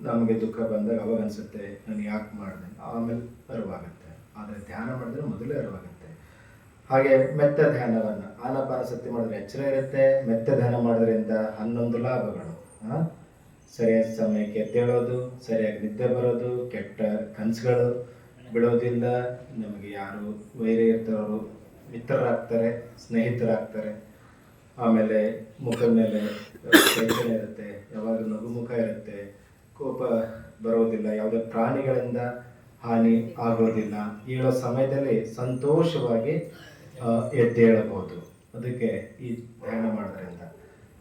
Speaker 1: ನಮಗೆ ದುಃಖ ಬಂದಾಗ ಅವಾಗ ಅನಿಸುತ್ತೆ, ನಾನು ಯಾಕೆ ಮಾಡಿದೆ? ಆಮೇಲೆ ಅರಿವಾಗುತ್ತೆ. ಆದರೆ ಧ್ಯಾನ ಮಾಡಿದ್ರೆ ಮೊದಲೇ ಅರಿವಾಗುತ್ತೆ. ಹಾಗೆ ಮೆತ್ತ ಧ್ಯಾನವನ್ನು, ಆನಪಾನ ಸತಿ ಮಾಡಿದ್ರೆ ಎಚ್ಚರ ಇರುತ್ತೆ, ಮೆತ್ತ ಧ್ಯಾನ ಮಾಡೋದ್ರಿಂದ ಹನ್ನೊಂದು ಲಾಭಗಳು? ಸರಿಯಾದ ಸಮಯಕ್ಕೆ ಎದ್ದೇಳೋದು, ಸರಿಯಾಗಿ ನಿದ್ದೆ ಬರೋದು, ಕೆಟ್ಟ ಕನಸುಗಳು ಬಿಡೋದಿಲ್ಲ ನಮಗೆ ಯಾರು ವೈರಿ ಇರ್ತಾರೋ ಮಿತ್ರರಾಗ್ತಾರೆ ಸ್ನೇಹಿತರಾಗ್ತಾರೆ. ಆಮೇಲೆ ಮುಖದ ಮೇಲೆ ಟೆನ್ಷನ್ ಇರುತ್ತೆ ಯಾವಾಗ ನಗುಮುಖ ಇರುತ್ತೆ, ಕೋಪ ಬರೋದಿಲ್ಲ, ಯಾವುದೇ ಪ್ರಾಣಿಗಳಿಂದ ಹಾನಿ ಆಗೋದಿಲ್ಲ ಹೇಳೋ ಸಮಯದಲ್ಲಿ ಸಂತೋಷವಾಗಿ ಎದ್ದೇಳಬಹುದು. ಅದಕ್ಕೆ ಈ ಧ್ಯಾನ ಮಾಡೋದ್ರಿಂದ.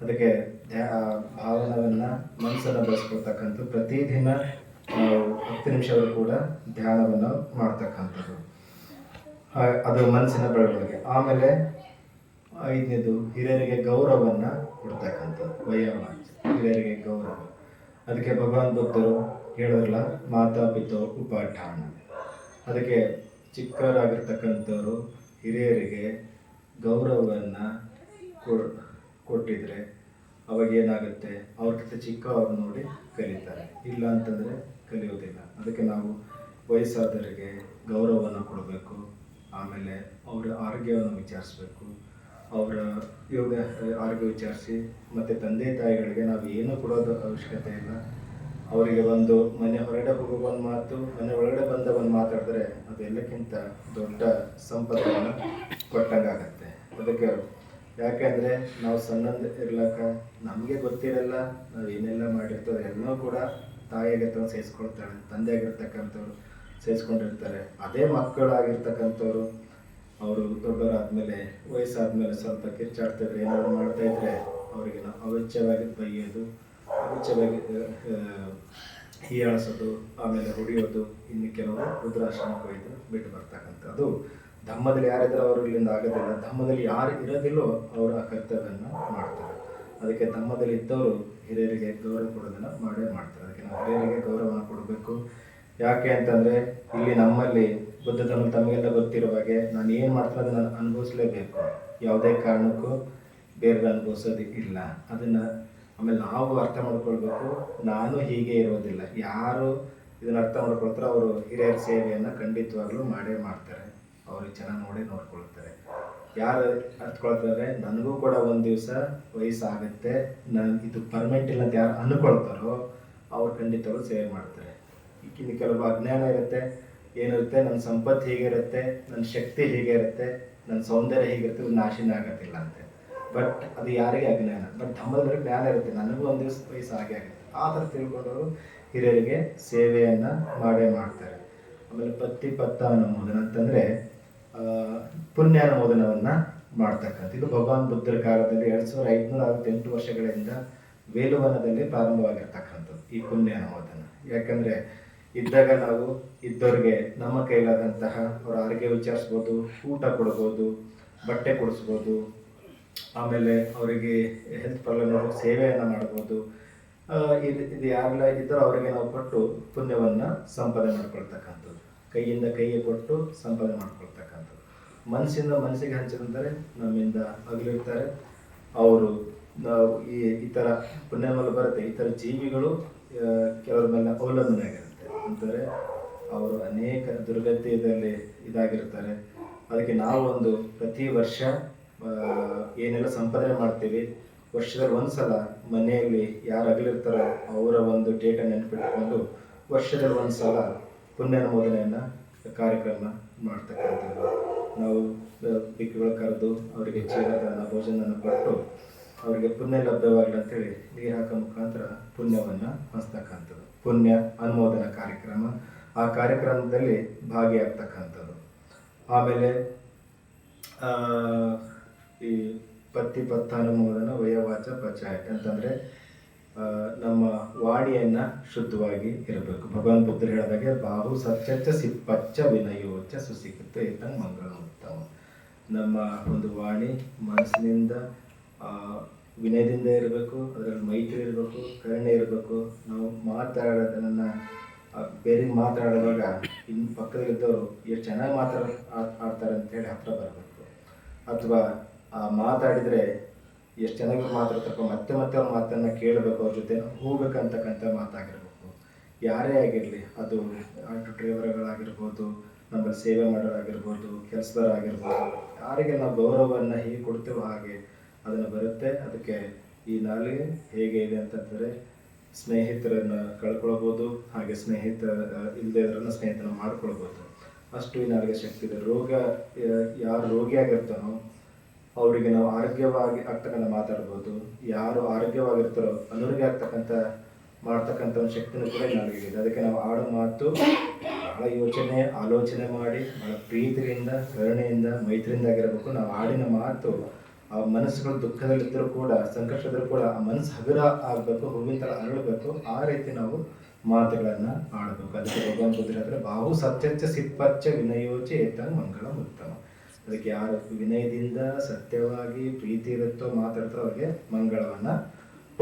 Speaker 1: ಅದಕ್ಕೆ ಭಾವನವನ್ನು ಮನಸ್ಸನ್ನು ಬೆಳೆಸ್ಕೊಳ್ತಕ್ಕಂಥ ಪ್ರತಿದಿನ ನಾವು ಹತ್ತು ನಿಮಿಷಗಳು ಕೂಡ ಧ್ಯಾನವನ್ನು ಮಾಡ್ತಕ್ಕಂಥದ್ದು. ಅದು ಮನಸ್ಸಿನ ಬೆಳವಣಿಗೆ. ಆಮೇಲೆ ಐದನೇದು ಹಿರಿಯರಿಗೆ ಗೌರವವನ್ನು ಕೊಡ್ತಕ್ಕಂಥದ್ದು ವಯವ ಹಿರಿಯರಿಗೆ ಗೌರವ. ಅದಕ್ಕೆ ಭಗವಾನ್ ಬುದ್ಧರು ಹೇಳಿದ್ರಲ್ಲ ಮಾತಾ ಪಿತೋ ಉಪಾಠಾನ. ಅದಕ್ಕೆ ಚಿಕ್ಕವರಾಗಿರ್ತಕ್ಕಂಥವ್ರು ಹಿರಿಯರಿಗೆ ಗೌರವವನ್ನು ಕೊಟ್ಟಿದ್ರೆ ಅವಾಗ ಏನಾಗುತ್ತೆ? ಅವ್ರಿಗಿಂತ ಚಿಕ್ಕವ್ರು ನೋಡಿ ಕಲಿತಾರೆ. ಇಲ್ಲ ಅಂತಂದರೆ ಕಲಿಯೋದಿಲ್ಲ. ಅದಕ್ಕೆ ನಾವು ವಯಸ್ಸಾದವರಿಗೆ ಗೌರವವನ್ನು ಕೊಡಬೇಕು. ಆಮೇಲೆ ಅವರ ಆರೋಗ್ಯವನ್ನು ವಿಚಾರಿಸ್ಬೇಕು. ಅವರ ಯೋಗ ಆರೋಗ್ಯ ವಿಚಾರಿಸಿ, ಮತ್ತು ತಂದೆ ತಾಯಿಗಳಿಗೆ ನಾವು ಏನು ಕೊಡೋದು ಅವಶ್ಯಕತೆ ಇಲ್ಲ. ಅವರಿಗೆ ಒಂದು ಮನೆ ಹೊರಗಡೆ ಹೋಗುವ ಒಂದು ಮಾತು, ಮನೆ ಒಳಗಡೆ ಬಂದ ಒಂದು ಮಾತಾಡಿದ್ರೆ ಅದು ಎಲ್ಲಕ್ಕಿಂತ ದೊಡ್ಡ ಸಂಪತ್ತನ್ನು ಕೊಟ್ಟಂಗಾಗತ್ತೆ. ಅದಕ್ಕೆ ಯಾಕೆಂದರೆ ನಾವು ಸಣ್ಣ ಇರ್ಲಕ್ಕ ನಮಗೆ ಗೊತ್ತಿರಲ್ಲ, ನಾವು ಏನೆಲ್ಲ ಮಾಡಿರ್ತೀವಿ ಎಲ್ಲವೂ ಕೂಡ ತಾಯಿಯಾಗಿ ತಂದು ಸೇರಿಸ್ಕೊಳ್ತಾಳೆ ತಂದೆ ಆಗಿರ್ತಕ್ಕಂಥವ್ರು ಸೇರಿಸ್ಕೊಂಡಿರ್ತಾರೆ. ಅದೇ ಮಕ್ಕಳಾಗಿರ್ತಕ್ಕಂಥವ್ರು ಅವರು ದೊಡ್ಡವರಾದ್ಮೇಲೆ, ವಯಸ್ಸಾದ್ಮೇಲೆ ಸ್ವಲ್ಪ ಕಿರ್ಚಾಡ್ತಿದ್ರೆ, ಏನಾದ್ರು ಮಾಡ್ತಾ ಇದ್ರೆ ಅವರಿಗೆ ನಾವು ಅವೆಚ್ಚವಾಗಿ ಬೈಯೋದು ಅವೆಚ್ಚವಾಗಿ ಹೀಯಾಳಿಸೋದು, ಆಮೇಲೆ ಹೊಡೆಯೋದು ಇನ್ನು ಕೆಲವರು ರುದ್ರಾಶ್ರಮಕ್ಕೆ ಒಯ್ದು ಬಿಟ್ಟು ಬರ್ತಕ್ಕಂಥದ್ದು. ಧಮ್ಮದಲ್ಲಿ ಯಾರಿದ್ರೆ ಅವರು ಇಲ್ಲಿಂದ ಆಗೋದಿಲ್ಲ. ಧಮ್ಮದಲ್ಲಿ ಯಾರು ಇರೋದಿಲ್ಲೋ ಅವರು ಆ ಕರ್ತವ್ಯವನ್ನು ಮಾಡ್ತಾರೆ. ಅದಕ್ಕೆ ಧಮ್ಮದಲ್ಲಿ ಇದ್ದವರು ಹಿರಿಯರಿಗೆ ಗೌರವ ಕೊಡೋದನ್ನ ಮಾಡೇ ಮಾಡ್ತಾರೆ. ಅದಕ್ಕೆ ನಾವು ಹಿರಿಯರಿಗೆ ಗೌರವನ ಕೊಡಬೇಕು. ಯಾಕೆ ಅಂತಂದ್ರೆ ಇಲ್ಲಿ ನಮ್ಮಲ್ಲಿ ಬುದ್ಧ ಧರ್ಮ ತಮಗೆಲ್ಲ ಗೊತ್ತಿರುವ ಹಾಗೆ ನಾನು ಏನು ಮಾಡ್ತೀನಿ ಅದನ್ನ ನಾನು ಅನುಭವಿಸ್ಲೇಬೇಕು. ಯಾವುದೇ ಕಾರಣಕ್ಕೂ ಬೇರೆ ಅನುಭವಿಸೋದು ಇಲ್ಲ. ಅದನ್ನ ಆಮೇಲೆ ನಾವು ಅರ್ಥ ಮಾಡ್ಕೊಳ್ಬೇಕು. ನಾನು ಹೀಗೆ ಇರೋದಿಲ್ಲ. ಯಾರು ಇದನ್ನ ಅರ್ಥ ಮಾಡ್ಕೊಳ್ತಾರೋ ಅವರು ಹಿರಿಯರ ಸೇವೆಯನ್ನು ಖಂಡಿತವಾಗ್ಲೂ ಮಾಡೇ ಮಾಡ್ತಾರೆ. ಅವ್ರಿಗೆ ಚೆನ್ನಾಗಿ ನೋಡಿ ನೋಡ್ಕೊಳ್ತಾರೆ. ಯಾರು ಅರ್ಥಕೊಳ್ತಾರೆ ನನಗೂ ಕೂಡ ಒಂದು ದಿವಸ ವಯಸ್ಸಾಗುತ್ತೆ. ನಾನು ಇದು ಪರ್ಮನೆಂಟ್ ಇಲ್ಲ ಅಂತ ಯಾರು ಅನ್ಕೊಳ್ತಾರೋ ಅವ್ರು ಖಂಡಿತವಾಗ್ಲೂ ಸೇವೆ ಮಾಡ್ತಾರೆ. ಇನ್ನು ಕೆಲವು ಅಜ್ಞಾನ ಇರುತ್ತೆ, ಏನಿರುತ್ತೆ ನನ್ನ ಸಂಪತ್ತು ಹೇಗಿರುತ್ತೆ ನನ್ನ ಶಕ್ತಿ ಹೇಗಿರುತ್ತೆ ನನ್ನ ಸೌಂದರ್ಯ ಹೇಗಿರುತ್ತೆ ನಾಶನ ಆಗೋದಿಲ್ಲ ಅಂತೆ. ಬಟ್ ಅದು ಯಾರಿಗೆ ಅಜ್ಞಾನ? ಬಟ್ ಧಮ್ಮದಲ್ಲಿ ಜ್ಞಾನ ಇರುತ್ತೆ. ನನಗೂ ಒಂದು ದಿವಸ ವಯಸ್ಸು ಹಾಗೆ ಆಗುತ್ತೆ. ಆ ಥರ ತಿಳ್ಕೊಂಡವರು ಹಿರಿಯರಿಗೆ ಸೇವೆಯನ್ನು ಮಾಡೇ ಮಾಡ್ತಾರೆ. ಆಮೇಲೆ ಪತ್ತಿ ಪತ್ತ ಅನುಮೋದನ ಅಂತಂದರೆ ಪುಣ್ಯಾನುಮೋದನವನ್ನು ಮಾಡ್ತಕ್ಕಂಥ ಇದು ಭಗವಾನ್ ಬುದ್ಧರ ಕಾಲದಲ್ಲಿ ಎರಡು ಸಾವಿರದ ಐದುನೂರ ಅರವತ್ತೆಂಟು ವರ್ಷಗಳಿಂದ ವೇಲುವನದಲ್ಲಿ ಪ್ರಾರಂಭವಾಗಿರ್ತಕ್ಕಂಥದ್ದು, ಈ ಪುಣ್ಯ ಅನುಮೋದನ ಯಾಕಂದರೆ ಇದ್ದಾಗ ನಾವು ಇದ್ದವ್ರಿಗೆ ನಮ್ಮ ಕೈಲಾದಂತಹ ಅವರ ಆರೋಗ್ಯ ವಿಚಾರಿಸ್ಬೋದು, ಊಟ ಕೊಡ್ಬೋದು, ಬಟ್ಟೆ ಕೊಡಿಸ್ಬೋದು, ಆಮೇಲೆ ಅವರಿಗೆ ಹೆಲ್ತ್ ಪ್ರಾಬ್ಲಮ್ ಸೇವೆಯನ್ನು ಮಾಡ್ಬೋದು. ಇದು ಇದು ಯಾರೆಲ್ಲ ಇದ್ದರೂ ಅವರಿಗೆ ನಾವು ಕೊಟ್ಟು ಪುಣ್ಯವನ್ನು ಸಂಪಾದನೆ ಮಾಡ್ಕೊಳ್ತಕ್ಕಂಥದ್ದು. ಕೈಯಿಂದ ಕೈಗೆ ಕೊಟ್ಟು ಸಂಪಾದನೆ ಮಾಡ್ಕೊಳ್ತಕ್ಕಂಥದ್ದು. ಮನಸ್ಸಿಂದ ಮನಸ್ಸಿಗೆ ಹಂಚಿದಂತಾರೆ ನಮ್ಮಿಂದ ಅಗಲಿರ್ತಾರೆ ಅವರು, ನಾವು ಈ ಈ ಥರ ಪುಣ್ಯಮಲ ಬರುತ್ತೆ. ಈ ಥರ ಜೀವಿಗಳು ಕೆಲವ್ರ ಮೇಲೆ ಅವಲಂಬನೆ ಆಗಿರುತ್ತೆ ಅಂತಾರೆ ಅವರು ಅನೇಕ ದುರ್ಗತಿಯಲ್ಲಿ ಇದಾಗಿರ್ತಾರೆ ಅದಕ್ಕೆ ನಾವು ಒಂದು ಪ್ರತಿ ವರ್ಷ ಏನೆಲ್ಲ ಸಂಪಾದನೆ ಮಾಡ್ತೀವಿ, ವರ್ಷದಲ್ಲಿ ಒಂದ್ಸಲ ಮನೆಯಲ್ಲಿ ಯಾರು ಅಗಲಿರ್ತಾರೋ ಅವರ ಒಂದು ಡೇಟನ್ನು ನೆನಪಿಟ್ಕೊಂಡು ವರ್ಷದಲ್ಲಿ ಒಂದ್ಸಲ ಪುಣ್ಯಾನುಮೋದನೆಯನ್ನು ಕಾರ್ಯಕ್ರಮ ಮಾಡ್ತಕ್ಕಂಥದ್ದು. ನಾವು ಪಿಕ್ಗಳು ಕರೆದು ಅವರಿಗೆ ಚೀಲದಾನ ಭೋಜನ ಕೊಟ್ಟು ಅವರಿಗೆ ಪುಣ್ಯ ಲಭ್ಯವಾಗಲಿ ಅಂತೇಳಿ ನೀರು ಹಾಕೋ ಮುಖಾಂತರ ಪುಣ್ಯವನ್ನು ಹಂಚ್ತಕ್ಕಂಥದ್ದು. ಪುಣ್ಯ ಅನುಮೋದನಾ ಕಾರ್ಯಕ್ರಮ. ಆ ಕಾರ್ಯಕ್ರಮದಲ್ಲಿ ಭಾಗಿಯಾಗ್ತಕ್ಕಂಥದ್ದು. ಆಮೇಲೆ ಈ ಪತ್ತಿ ಅನುಮೋದನ ವಯವಾಚ ಪಚಾಯತ್ ಅಂತಂದರೆ ನಮ್ಮ ವಾಣಿಯನ್ನು ಶುದ್ಧವಾಗಿ ಇರಬೇಕು. ಭಗವಾನ್ ಬುದ್ಧರು ಹೇಳಿದಾಗೆ, ಬಾಹು ಸಚ್ಚಚ್ಚ ಸಿಪ್ಪಚ್ಚ ವಿನಯೋಚ ಸುಸಿಕ್ಕ ಇದ್ದ ಮಂಗಳ ಉತ್ತಮ ನಮ್ಮ ಒಂದು ವಾಣಿ ಮನಸ್ಸಿನಿಂದ ವಿನಯದಿಂದ ಇರಬೇಕು, ಅದರಲ್ಲಿ ಮೈತ್ರಿ ಇರಬೇಕು, ಕರುಣೆ ಇರಬೇಕು. ನಾವು ಮಾತಾಡೋದನ್ನು ಬೇರೆ ಮಾತಾಡುವಾಗ ಇನ್ನು ಪಕ್ಕದಲ್ಲಿದ್ದವರು ಎಷ್ಟು ಚೆನ್ನಾಗಿ ಮಾತಾಡ ಅಂತ ಆಡ್ತಾರೆ ಅಂತೇಳಿ ಹತ್ರ ಬರಬೇಕು. ಅಥವಾ, ಆ, ಮಾತಾಡಿದರೆ ಎಷ್ಟು ಚೆನ್ನಾಗಿ ಮಾತಾಡ್ತಾರಪ್ಪ, ಮತ್ತೆ ಮತ್ತೆ ಅವ್ರ ಮಾತನ್ನು ಕೇಳಬೇಕು, ಅವ್ರ ಜೊತೆ ಹೋಗ್ಬೇಕಂತಕ್ಕಂಥ ಮಾತಾಗಿರ್ಬೇಕು. ಯಾರೇ ಆಗಿರಲಿ, ಅದು ಆಟೋ ಡ್ರೈವರ್ಗಳಾಗಿರ್ಬೋದು ನಮ್ಮಲ್ಲಿ ಸೇವೆ ಮಾಡೋರಾಗಿರ್ಬೋದು, ಕೆಲಸದವರಾಗಿರ್ಬೋದು, ಯಾರಿಗೆ ನಾವು ಗೌರವವನ್ನು ಹೇಗೆ ಕೊಡ್ತೇವೋ ಹಾಗೆ ಅದನ್ನು ಬರುತ್ತೆ. ಅದಕ್ಕೆ ಈ ನಾಲಿಗೆ ಹೇಗೆ ಇದೆ ಅಂತಂದರೆ, ಸ್ನೇಹಿತರನ್ನು ಕಳ್ಕೊಳ್ಬೋದು, ಹಾಗೆ ಸ್ನೇಹಿತ ಇಲ್ಲದೆ ಇದ್ರನ್ನ ಸ್ನೇಹಿತನ ಮಾಡ್ಕೊಳ್ಬೋದು. ಅಷ್ಟು ಈ ನಾಲಿಗೆ ಶಕ್ತಿ ಇದೆ. ರೋಗ ಯಾರು ರೋಗಿಯಾಗಿರ್ತಾನೋ ಅವರಿಗೆ ನಾವು ಆರೋಗ್ಯವಾಗಿ ಆಗ್ತಕ್ಕಂಥ ಮಾತಾಡ್ಬೋದು. ಯಾರು ಆರೋಗ್ಯವಾಗಿರ್ತಾರೋ ಅನುರಿಗೆ ಆಗ್ತಕ್ಕಂಥ, ಮಾಡ್ತಕ್ಕಂಥ ಒಂದು ಶಕ್ತಿನೂ ಕೂಡ ಇದೆ. ಅದಕ್ಕೆ ನಾವು ಆಡೋ ಮಾತು ಬಹಳ ಯೋಚನೆ, ಆಲೋಚನೆ ಮಾಡಿ, ಬಹಳ ಪ್ರೀತಿಯಿಂದ, ಕರುಣೆಯಿಂದ, ಮೈತ್ರಿಯಿಂದ ಆಗಿರಬೇಕು. ನಾವು ಆಡಿನ ಮಾತು ಆ ಮನಸ್ಸುಗಳು ದುಃಖದಲ್ಲಿದ್ದರೂ ಕೂಡ ಸಂಕಷ್ಟದರೂ ಕೂಡ ಆ ಮನಸ್ಸು ಹಗುರ ಆಗಬೇಕು, ಹೂವಿನ ಥರ ಅರಳಬೇಕು ಆ ರೀತಿ ನಾವು ಮಾತುಗಳನ್ನು ಆಡಬೇಕು. ಅದಕ್ಕೆ ಭಗವಾನ್ ಬುದ್ಧರ ಬಾಹು ಸತ್ಯಚ್ಚ ಸಿಪ್ಪಚ್ಚ ವಿನಯೋಚ ಏತಂಗ್ ಮಂಗಳ ಉತ್ತಮ. ಅದಕ್ಕೆ ಯಾರು ವಿನಯದಿಂದ ಸತ್ಯವಾಗಿ ಪ್ರೀತಿ ಇರುತ್ತೋ ಮಾತಾಡ್ತೋ ಅವ್ರಿಗೆ ಮಂಗಳವನ್ನ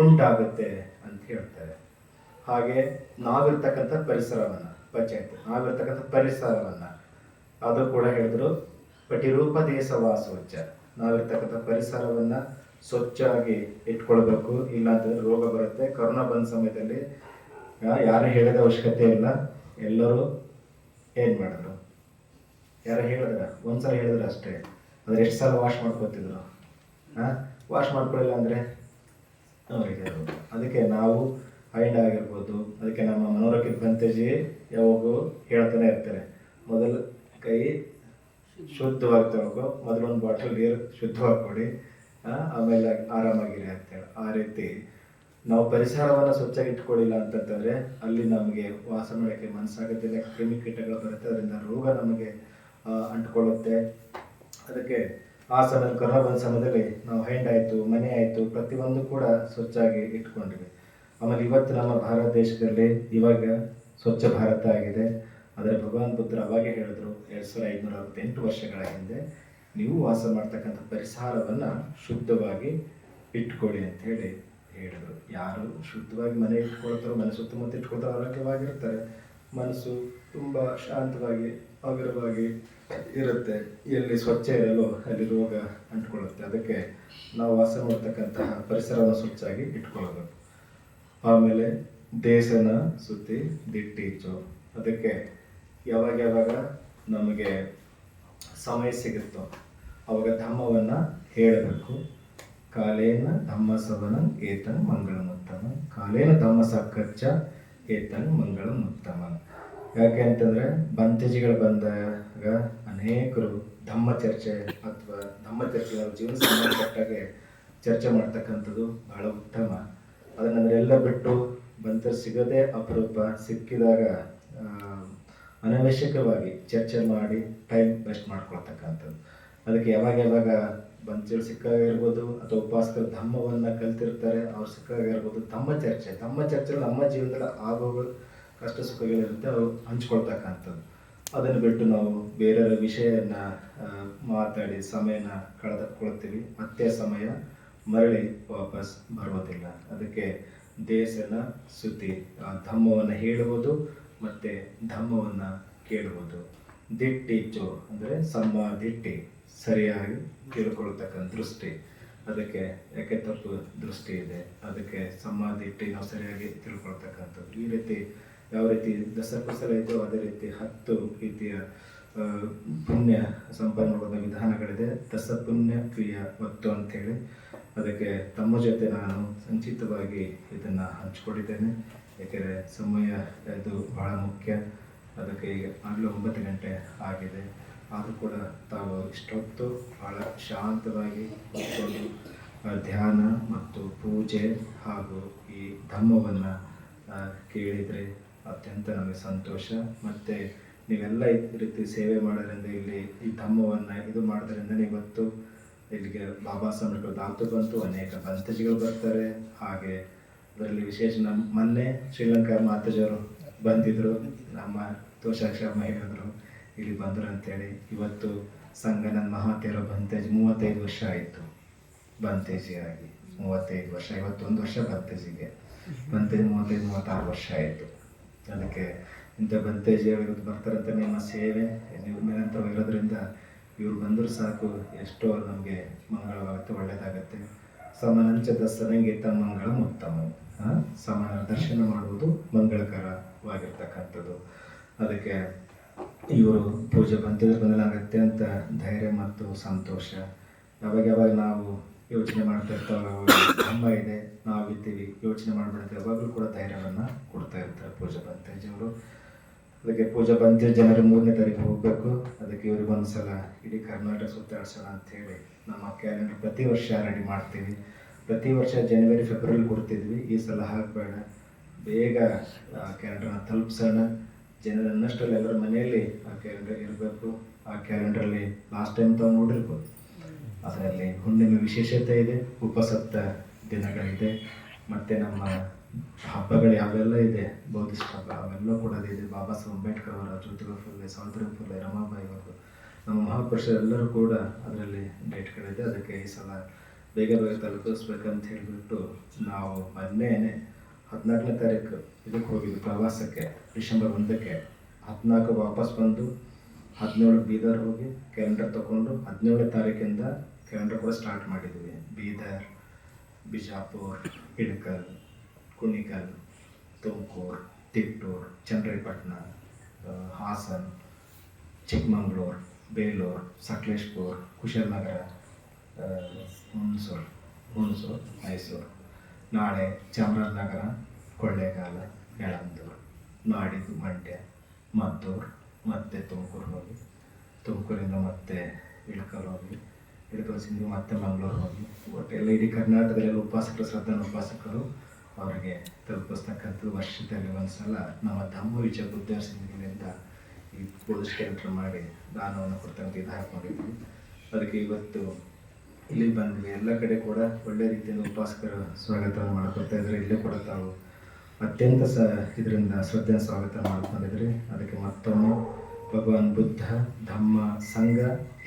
Speaker 1: ಉಂಟಾಗುತ್ತೆ ಅಂತ ಹೇಳ್ತಾರೆ. ಹಾಗೆ ನಾವಿರ್ತಕ್ಕಂಥ ಪರಿಸರವನ್ನು, ಪಂಚಾಯತ್, ನಾವಿರ್ತಕ್ಕಂಥ ಪರಿಸರವನ್ನು. ಅದು ಕೂಡ ಹೇಳಿದ್ರು ಪಟಿರೂಪದೇಶ ವಾಸೋಚ್ಚ ನಾವಿರ್ತಕ್ಕಂಥ ಪರಿಸರವನ್ನ ಸ್ವಚ್ಛವಾಗಿ ಇಟ್ಕೊಳ್ಬೇಕು. ಇಲ್ಲ ರೋಗ ಬರುತ್ತೆ. ಕೊರೋನಾ ಬಂದ ಸಮಯದಲ್ಲಿ ಯಾರು ಹೇಳಿದ ಅವಶ್ಯಕತೆ ಇಲ್ಲ. ಎಲ್ಲರೂ ಏನು ಮಾಡಿದ್ರು? ಯಾರು ಹೇಳಿದ್ರ? ಒಂದ್ಸಲ ಹೇಳಿದ್ರೆ ಅಷ್ಟೇ. ಅಂದರೆ ಎಷ್ಟು ಸಲ ವಾಶ್ ಮಾಡ್ಕೊತಿದ್ರು? ಹಾಂ ವಾಶ್ ಮಾಡ್ಕೊಳ್ಳಿಲ್ಲ ಅಂದರೆ? ಅವರಿಗೆ ಅದಕ್ಕೆ ನಾವು ಹೈಂಡ್ ಆಗಿರ್ಬೋದು. ಅದಕ್ಕೆ ನಮ್ಮ ಮನೋರಕಿತ್ ಬಂತೇಜಿ ಯಾವಾಗೂ ಹೇಳ್ತಾನೆ ಇರ್ತಾರೆ. ಮೊದಲು ಕೈ ಶುದ್ಧವಾಗಿ ತೊಳ್ಕೊ ಮೊದಲೊಂದು ಬಾಟಲ್ ನೀರು ಶುದ್ಧವಾಗಿ ಕೊಡಿ ಆಮೇಲೆ ಆರಾಮಾಗಿರಿ ಅಂತೇಳಿ. ಆ ರೀತಿ ನಾವು ಪರಿಸರವನ್ನು ಸ್ವಚ್ಛಾಗಿ ಇಟ್ಕೊಳ್ಳಿಲ್ಲ ಅಂತಂತಂದ್ರೆ ಅಲ್ಲಿ ನಮಗೆ ವಾಸ ಮಾಡೋಕ್ಕೆ ಕ್ರಿಮಿ ಕೀಟಗಳು ಬರುತ್ತೆ. ಅದರಿಂದ ರೋಗ ನಮಗೆ ಅಂಟ್ಕೊಳ್ಳುತ್ತೆ. ಅದಕ್ಕೆ ಆ ಸಮಯದಲ್ಲಿ ಕೊರೋನಾ ಬಂದ ಸಮಯದಲ್ಲಿ ನಾವು ಹೆಂಡ್ ಆಯಿತು ಮನೆ ಆಯಿತು ಪ್ರತಿಯೊಂದು ಕೂಡ ಸ್ವಚ್ಛಾಗಿ ಇಟ್ಕೊಂಡ್ವಿ. ಆಮೇಲೆ ಇವತ್ತು ನಮ್ಮ ಭಾರತ ದೇಶದಲ್ಲಿ ಇವಾಗ ಸ್ವಚ್ಛ ಭಾರತ ಆಗಿದೆ. ಆದರೆ ಭಗವಾನ್ ಬುದ್ಧರು ಅವಾಗೇ ಹೇಳಿದ್ರು, ಎರಡು ಸಾವಿರದ ಐದುನೂರ ಅರವತ್ತೆಂಟು ವರ್ಷಗಳ ಹಿಂದೆ ನೀವು ವಾಸ ಮಾಡ್ತಕ್ಕಂಥ ಪರಿಸರವನ್ನು ಶುದ್ಧವಾಗಿ ಇಟ್ಕೊಳ್ಳಿ ಅಂತ ಹೇಳಿ ಹೇಳಿದರು. ಯಾರು ಶುದ್ಧವಾಗಿ ಮನೆ ಇಟ್ಕೊಳ್ತಾರೋ, ಮನೆ ಸುತ್ತಮುತ್ತ ಇಟ್ಕೊಳ್ತಾರೋ ಆರೋಗ್ಯವಾಗಿರ್ತಾರೆ. ಮನಸ್ಸು ತುಂಬ ಶಾಂತವಾಗಿ ಹಗುರವಾಗಿ ಇರುತ್ತೆ. ಎಲ್ಲಿ ಸ್ವಚ್ಛ ಇರಲು ಅಲ್ಲಿ ರೋಗ ಅಂಟ್ಕೊಳ್ಳುತ್ತೆ. ಅದಕ್ಕೆ ನಾವು ವಾಸ ಮಾಡ್ತಕ್ಕಂತಹ ಪರಿಸರವನ್ನು ಸ್ವಚ್ಛವಾಗಿ ಇಟ್ಕೊಳ್ಳೋದು. ಆಮೇಲೆ ದೇಶನ ಸುತ್ತಿ ದಿಟ್ಟಿಚ್ಚು. ಅದಕ್ಕೆ ಯಾವಾಗ ಯಾವಾಗ ನಮಗೆ ಸಮಯ ಸಿಗುತ್ತೋ ಅವಾಗ ಧಮ್ಮವನ್ನು ಹೇಳಬೇಕು. ಕಾಲೇನ ಧಮ್ಮ ಸವನ ಏತನ್ ಮಂಗಳಮುತ್ತಮ. ಕಾಲೇನ ಧಮ್ಮ ಸಕ್ಕಚ್ಚ ಏತನ್ ಮಂಗಳಮುತ್ತಮ. ಯಾಕೆ ಅಂತಂದರೆ ಬಂತಜಿಗಳು ಬಂದಾಗ ಅನೇಕರು ಧಮ್ಮ ಚರ್ಚೆ ಅಥವಾ ಧಮ್ಮ ಚರ್ಚೆ ಜೀವನ ಸಂಬಂಧಪಟ್ಟಾಗೆ ಚರ್ಚೆ ಮಾಡ್ತಕ್ಕಂಥದ್ದು ಬಹಳ ಉತ್ತಮ. ಅದನ್ನೆಲ್ಲ ಬಿಟ್ಟು ಬಂತರು ಸಿಗೋದೇ ಅಪರೂಪ ಸಿಕ್ಕಿದಾಗ ಅನವಶ್ಯಕವಾಗಿ ಚರ್ಚೆ ಮಾಡಿ ಟೈಮ್ ವೇಸ್ಟ್ ಮಾಡ್ಕೊಳ್ತಕ್ಕಂಥದ್ದು. ಅದಕ್ಕೆ ಯಾವಾಗ ಯಾವಾಗ ಬಂಚರು ಸಿಕ್ಕಾಗ ಇರ್ಬೋದು, ಅಥವಾ ಉಪವಾಸಕರು ಧಮ್ಮವನ್ನು ಕಲ್ತಿರ್ತಾರೆ, ಅವ್ರು ಸಿಕ್ಕಾಗ ಇರ್ಬೋದು, ತಮ್ಮ ಚರ್ಚೆ, ತಮ್ಮ ಚರ್ಚೆಯಲ್ಲಿ ನಮ್ಮ ಜೀವನದಲ್ಲಿ ಆಗೋಗ ಕಷ್ಟ ಸುಖಗಳಿರುತ್ತೆ, ಅವರು ಹಂಚ್ಕೊಳ್ತಕ್ಕಂಥದ್ದು. ಅದನ್ನು ಬಿಟ್ಟು ನಾವು ಬೇರೆಯವರ ವಿಷಯನ ಮಾತಾಡಿ ಸಮಯನ ಕಳೆದುಕೊಳ್ತೀವಿ. ಮತ್ತೆ ಸಮಯ ಮರಳಿ ವಾಪಸ್ ಬರೋದಿಲ್ಲ ಅದಕ್ಕೆ ದೇಶನ ಸುದ್ದಿ ಧಮ್ಮವನ್ನು ಹೇಳುವುದು ಮತ್ತು ಧಮ್ಮವನ್ನು ಕೇಳುವುದು ದಿಟ್ಟಿಚ್ಚು ಅಂದರೆ ಸಮ ದಿಟ್ಟಿ, ಸರಿಯಾಗಿ ತಿಳ್ಕೊಳ್ತಕ್ಕಂಥ ದೃಷ್ಟಿ. ಅದಕ್ಕೆ ಯಾಕೆ ತಪ್ಪು ದೃಷ್ಟಿ ಇದೆ? ಅದಕ್ಕೆ ಸಮ ನಾವು ಸರಿಯಾಗಿ ತಿಳ್ಕೊಳ್ತಕ್ಕಂಥದ್ದು. ಈ ರೀತಿ ಯಾವ ರೀತಿ ದಸಕುಸಲ ಇದೆಯೋ ಅದೇ ರೀತಿ ಹತ್ತು ರೀತಿಯ ಪುಣ್ಯ ಸಂಪನ್ಮೂಲದ ವಿಧಾನಗಳಿದೆ. ದಸ ಪುಣ್ಯ ಕ್ರಿಯ ಒತ್ತು ಅಂತೇಳಿ ಅದಕ್ಕೆ ತಮ್ಮ ಜೊತೆ ನಾನು ಸಂಚಿತವಾಗಿ ಇದನ್ನು ಹಂಚ್ಕೊಂಡಿದ್ದೇನೆ. ಏಕೆಂದರೆ ಸಮಯ ಅದು ಬಹಳ ಮುಖ್ಯ. ಅದಕ್ಕೆ ಈಗ ಆಗಲೂ ಒಂಬತ್ತು ಗಂಟೆ ಆಗಿದೆ. ಆದರೂ ಕೂಡ ತಾವು ಇಷ್ಟೊತ್ತು ಬಹಳ ಶಾಂತವಾಗಿ ಕೂತ್ಕೊಂಡು ಧ್ಯಾನ ಮತ್ತು ಪೂಜೆ ಹಾಗೂ ಈ ಧಮ್ಮವನ್ನು ಕೇಳಿದರೆ ಅತ್ಯಂತ ನಮಗೆ ಸಂತೋಷ. ಮತ್ತು ನೀವೆಲ್ಲ ಈ ರೀತಿ ಸೇವೆ ಮಾಡೋದ್ರಿಂದ ಇಲ್ಲಿ ಈ ಧಮ್ಮವನ್ನು ಇದು ಮಾಡೋದ್ರಿಂದ ಇವತ್ತು ಇಲ್ಲಿಗೆ ಬಾಬಾ ಸ್ವಾಮಿಗಳು ದಾತು ಬಂತು ಅನೇಕ ಬಂತಜಿಗಳು ಬರ್ತಾರೆ. ಹಾಗೆ ಅದರಲ್ಲಿ ವಿಶೇಷ ನಮ್ಮ ಮೊನ್ನೆ ಶ್ರೀಲಂಕಾ ಮಾತಾಜಿಯವರು ಬಂದಿದ್ದರು ನಮ್ಮ ತೋಷಾಕ್ಷ ಮಹಿಳೆಯರು ಇಲ್ಲಿ ಬಂದರು ಅಂತೇಳಿ. ಇವತ್ತು ಸಂಗನನ್ ಮಹಾತೇರ ಬಂತೇಜ್ ಮೂವತ್ತೈದು ವರ್ಷ ಆಯಿತು. ಬಂತೇಜಿಯಾಗಿ ಮೂವತ್ತೈದು ವರ್ಷ, ಇವತ್ತೊಂದು ವರ್ಷ ಬಂತೇಜಿಗೆ. ಬಂತೇಜ್ ಮೂವತ್ತೈದು, ಮೂವತ್ತಾರು ವರ್ಷ ಆಯಿತು. ಅದಕ್ಕೆ ಇಂಥ ಬಂತೇಜಿ ಇವತ್ತು ಬರ್ತಾರಂತ ನಿಮ್ಮ ಸೇವೆ, ನೀವು ಇರೋದ್ರಿಂದ ಇವ್ರು ಬಂದರೂ ಸಾಕು. ಎಷ್ಟೋ ನಮಗೆ ಮಂಗಳವಾಗುತ್ತೆ ಒಳ್ಳೆಯದಾಗತ್ತೆ ಸಮನಂಚದ ಸರಂಗೀತ ಮಂಗಳ ಉತ್ತಮ. ಸಮನ ದರ್ಶನ ಮಾಡುವುದು ಮಂಗಳಕರವಾಗಿರ್ತಕ್ಕಂಥದ್ದು. ಅದಕ್ಕೆ ಇವರು ಪೂಜೆ ಬಂತಿದ್ರೆ ಬಂದರೆ ಅಂತ ಧೈರ್ಯ ಮತ್ತು ಸಂತೋಷ. ಯಾವಾಗ ಯಾವಾಗ ನಾವು ಯೋಚನೆ ಮಾಡ್ತಾ ಇರ್ತಾವೆ ಅಮ್ಮ ಇದೆ, ನಾವಿದ್ದೀವಿ, ಯೋಚನೆ ಮಾಡಿಬಿಡ್ತೀವಿ ಯಾವಾಗಲೂ ಕೂಡ ಧೈರ್ಯವನ್ನು ಕೊಡ್ತಾ ಇರ್ತಾರೆ ಪೂಜೆ ಬಂತೇಜಿಯವರು ಅದಕ್ಕೆ ಪೂಜಾ ಬಂತಿ ಜನವರಿ ಮೂರನೇ ತಾರೀಕು ಹೋಗಬೇಕು. ಅದಕ್ಕೆ ಇವ್ರಿಗೆ ಒಂದ್ಸಲ ಇಡೀ ಕರ್ನಾಟಕ ಸುತ್ತಾಡ್ಸೋಣ ಅಂತೇಳಿ ನಮ್ಮ ಕ್ಯಾಲೆಂಡರ್ ಪ್ರತಿ ವರ್ಷ ರೆಡಿ ಮಾಡ್ತೀವಿ. ಪ್ರತಿ ವರ್ಷ ಜನವರಿ ಫೆಬ್ರವರಿ ಕೊಡ್ತಿದ್ವಿ. ಈ ಸಲ ಹಾಕಬೇಡ. ಬೇಗ, ಆ ಕ್ಯಾಲೆಂಡರ್ನ ತಲುಪಿಸೋಣ. ಜನರ ಅನ್ನಷ್ಟರಲ್ಲಿ ಎಲ್ಲರ ಮನೆಯಲ್ಲಿ ಆ ಕ್ಯಾಲೆಂಡರ್ ಇರಬೇಕು. ಆ ಕ್ಯಾಲೆಂಡ್ರಲ್ಲಿ ಲಾಸ್ಟ್ ಟೈಮ್ ತಾವು ನೋಡಿರ್ಬೋದು. ಅದರಲ್ಲಿ ಹುಣ್ಣಿಮೆ ವಿಶೇಷತೆ ಇದೆ, ಉಪಸಪ್ತ ದಿನಗಳಿದೆ, ಮತ್ತು ನಮ್ಮ ಹಬ್ಬಗಳು ಯಾವೆಲ್ಲ ಇದೆ, ಬೌದ್ಧಿಸ್ಟ್ ಹಬ್ಬ ಅವೆಲ್ಲ ಕೂಡ ಇದೆ. ಬಾಬಾ ಸಾಹೇಬ್ ಅಂಬೇಡ್ಕರ್ ಅವರ ಜ್ಯೋತಿಬಾ ಫುಲ್ಲೆ ಸಾವಿತ್ರಿ ಫುಲೆ ರಮಾಬಾಯಿ ಅವರು ನಮ್ಮ ಮಹಾಪುರುಷರೆಲ್ಲರೂ ಕೂಡ ಅದರಲ್ಲಿ ಡೇಟ್ಗಳಿದೆ ಅದಕ್ಕೆ ಈ ಸಲ ಬೇಗ ಬೇಗ ತಲುಪಿಸ್ಬೇಕಂತ ಹೇಳಿಬಿಟ್ಟು ನಾವು ಮೊನ್ನೆ ಹದಿನಾಲ್ಕನೇ ತಾರೀಕು ಇದಕ್ಕೆ ಹೋಗಿದ್ವಿ ಪ್ರವಾಸಕ್ಕೆ, ಡಿಸೆಂಬರ್ ಒಂದಕ್ಕೆ. ಹದಿನಾಲ್ಕು ವಾಪಸ್ ಬಂದು ಹದಿನೇಳು ಬೀದರ್ ಹೋಗಿ ಕ್ಯಾಲೆಂಡರ್ ತಗೊಂಡು ಹದಿನೇಳನೇ ತಾರೀಕಿಂದ ಕ್ಯಾಲೆಂಡರ್ ಕೂಡ ಸ್ಟಾರ್ಟ್ ಮಾಡಿದ್ವಿ. ಬೀದರ್, ಬಿಜಾಪುರ್ ಇಳಕಲ್ ಕುಣಿಕಲ್ ತುಮಕೂರು, ತಿಟ್ಟೂರು ಚನ್ನರಾಯಪಟ್ಟಣ ಹಾಸನ್, ಚಿಕ್ಕಮಂಗ್ಳೂರು, ಬೇಲೂರು, ಸಕಲೇಶ್ಪುರ್ ಕುಶಾಲನಗರ ಹುಣಸೂರು ಹುಣಸೂರು, ಮೈಸೂರು. ನಾಳೆ ಚಾಮರಾಜನಗರ, ಕೊಳ್ಳೇಗಾಲ, ಯಳಂದೂರು. ನಾಡಿದ್ದು ಮಂಡ್ಯ, ಮದ್ದೂರು, ಮತ್ತೆ ತುಮಕೂರು ಹೋಗಿ. ತುಮಕೂರಿಂದ ಮತ್ತೆ ಇಳಕಲ್ ಹೋಗಿ. ಇಳಕಲ್ಸಿಂದ ಮತ್ತೆ ಮಂಗಳೂರು ಹೋಗಿ. ಎಲ್ಲ ಇಡೀ ಕರ್ನಾಟಕದಲ್ಲಿ ಉಪಾಸಕರು ಶ್ರದ್ಧಾ ಉಪಾಸಕರು ಅವರಿಗೆ ತಲುಪಿಸ್ತಕ್ಕಂಥದ್ದು ವರ್ಷದಲ್ಲಿ ಒಂದ್ಸಲ ನಮ್ಮ ತಮ್ಮ ವಿಜಯ ಬುದ್ಧ ಸಿಂಗಿನಿಂದ ಈ ಪೊಲೀಸ್ ಕ್ಯಾರೆಕ್ಟರ್ ಮಾಡಿ ದಾನವನ್ನು ಕೊಡ್ತಕ್ಕಂಥ ಇದು ಹಾಕೊಂಡಿದ್ವಿ ಅದಕ್ಕೆ ಇವತ್ತು ಇಲ್ಲಿ ಬಂದ್ವಿ ಎಲ್ಲ ಕಡೆ ಕೂಡ ಒಳ್ಳೆ ರೀತಿಯಲ್ಲಿ ಉಪಾಸಕರ ಸ್ವಾಗತ ಮಾಡ್ಕೊತಾ ಇದ್ರೆ ಇಲ್ಲೇ ಕೂಡ ತಾವು ಅತ್ಯಂತ ಸ ಇದರಿಂದ ಶ್ರದ್ಧೆ ಸ್ವಾಗತ ಮಾಡ್ಕೊಂಡಿದ್ರಿ. ಅದಕ್ಕೆ ಮತ್ತೊಮ್ಮೆ ಭಗವಾನ್ ಬುದ್ಧ, ಧಮ್ಮ, ಸಂಘ,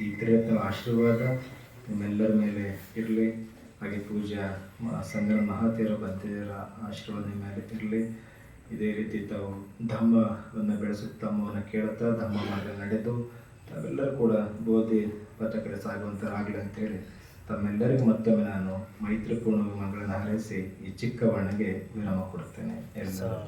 Speaker 1: ಈ ತ್ರಿರತ್ನ ಆಶೀರ್ವಾದ ನಿಮ್ಮೆಲ್ಲರ ಮೇಲೆ ಇರಲಿ. ಹಾಗೆ ಪೂಜಾ ಸಂಘದ ಮಹಾತೀರ ಬಂದಿರ ಆಶೀರ್ವಾದ ನಿಮ್ಮ ಮೇಲೆ ಇರಲಿ. ಇದೇ ರೀತಿ ತಾವು ಧಮ್ಮವನ್ನು ಬೆಳೆಸುತ್ತಾ ಧಮ್ಮವನ್ನು ಕೇಳುತ್ತಾ ಧಮ್ಮ ಮಾರ್ಗ ನಡೆದು ತಾವೆಲ್ಲರೂ ಕೂಡ ಬೋಧಿ ಪಥ ಕಡೆ ಅಂತ ಅಂತೇಳಿ ತಮ್ಮೆಲ್ಲರಿಗೂ ಮತ್ತೊಮ್ಮೆ ನಾನು ಮೈತ್ರಿಪೂರ್ಣ ವಿಮಾನಗಳನ್ನು ಹಾರೈಸಿ ಈ ಚಿಕ್ಕ ವರ್ಣಗೆ ವಿರಾಮ ಕೊಡುತ್ತೇನೆ. ಎಲ್ಲರೂ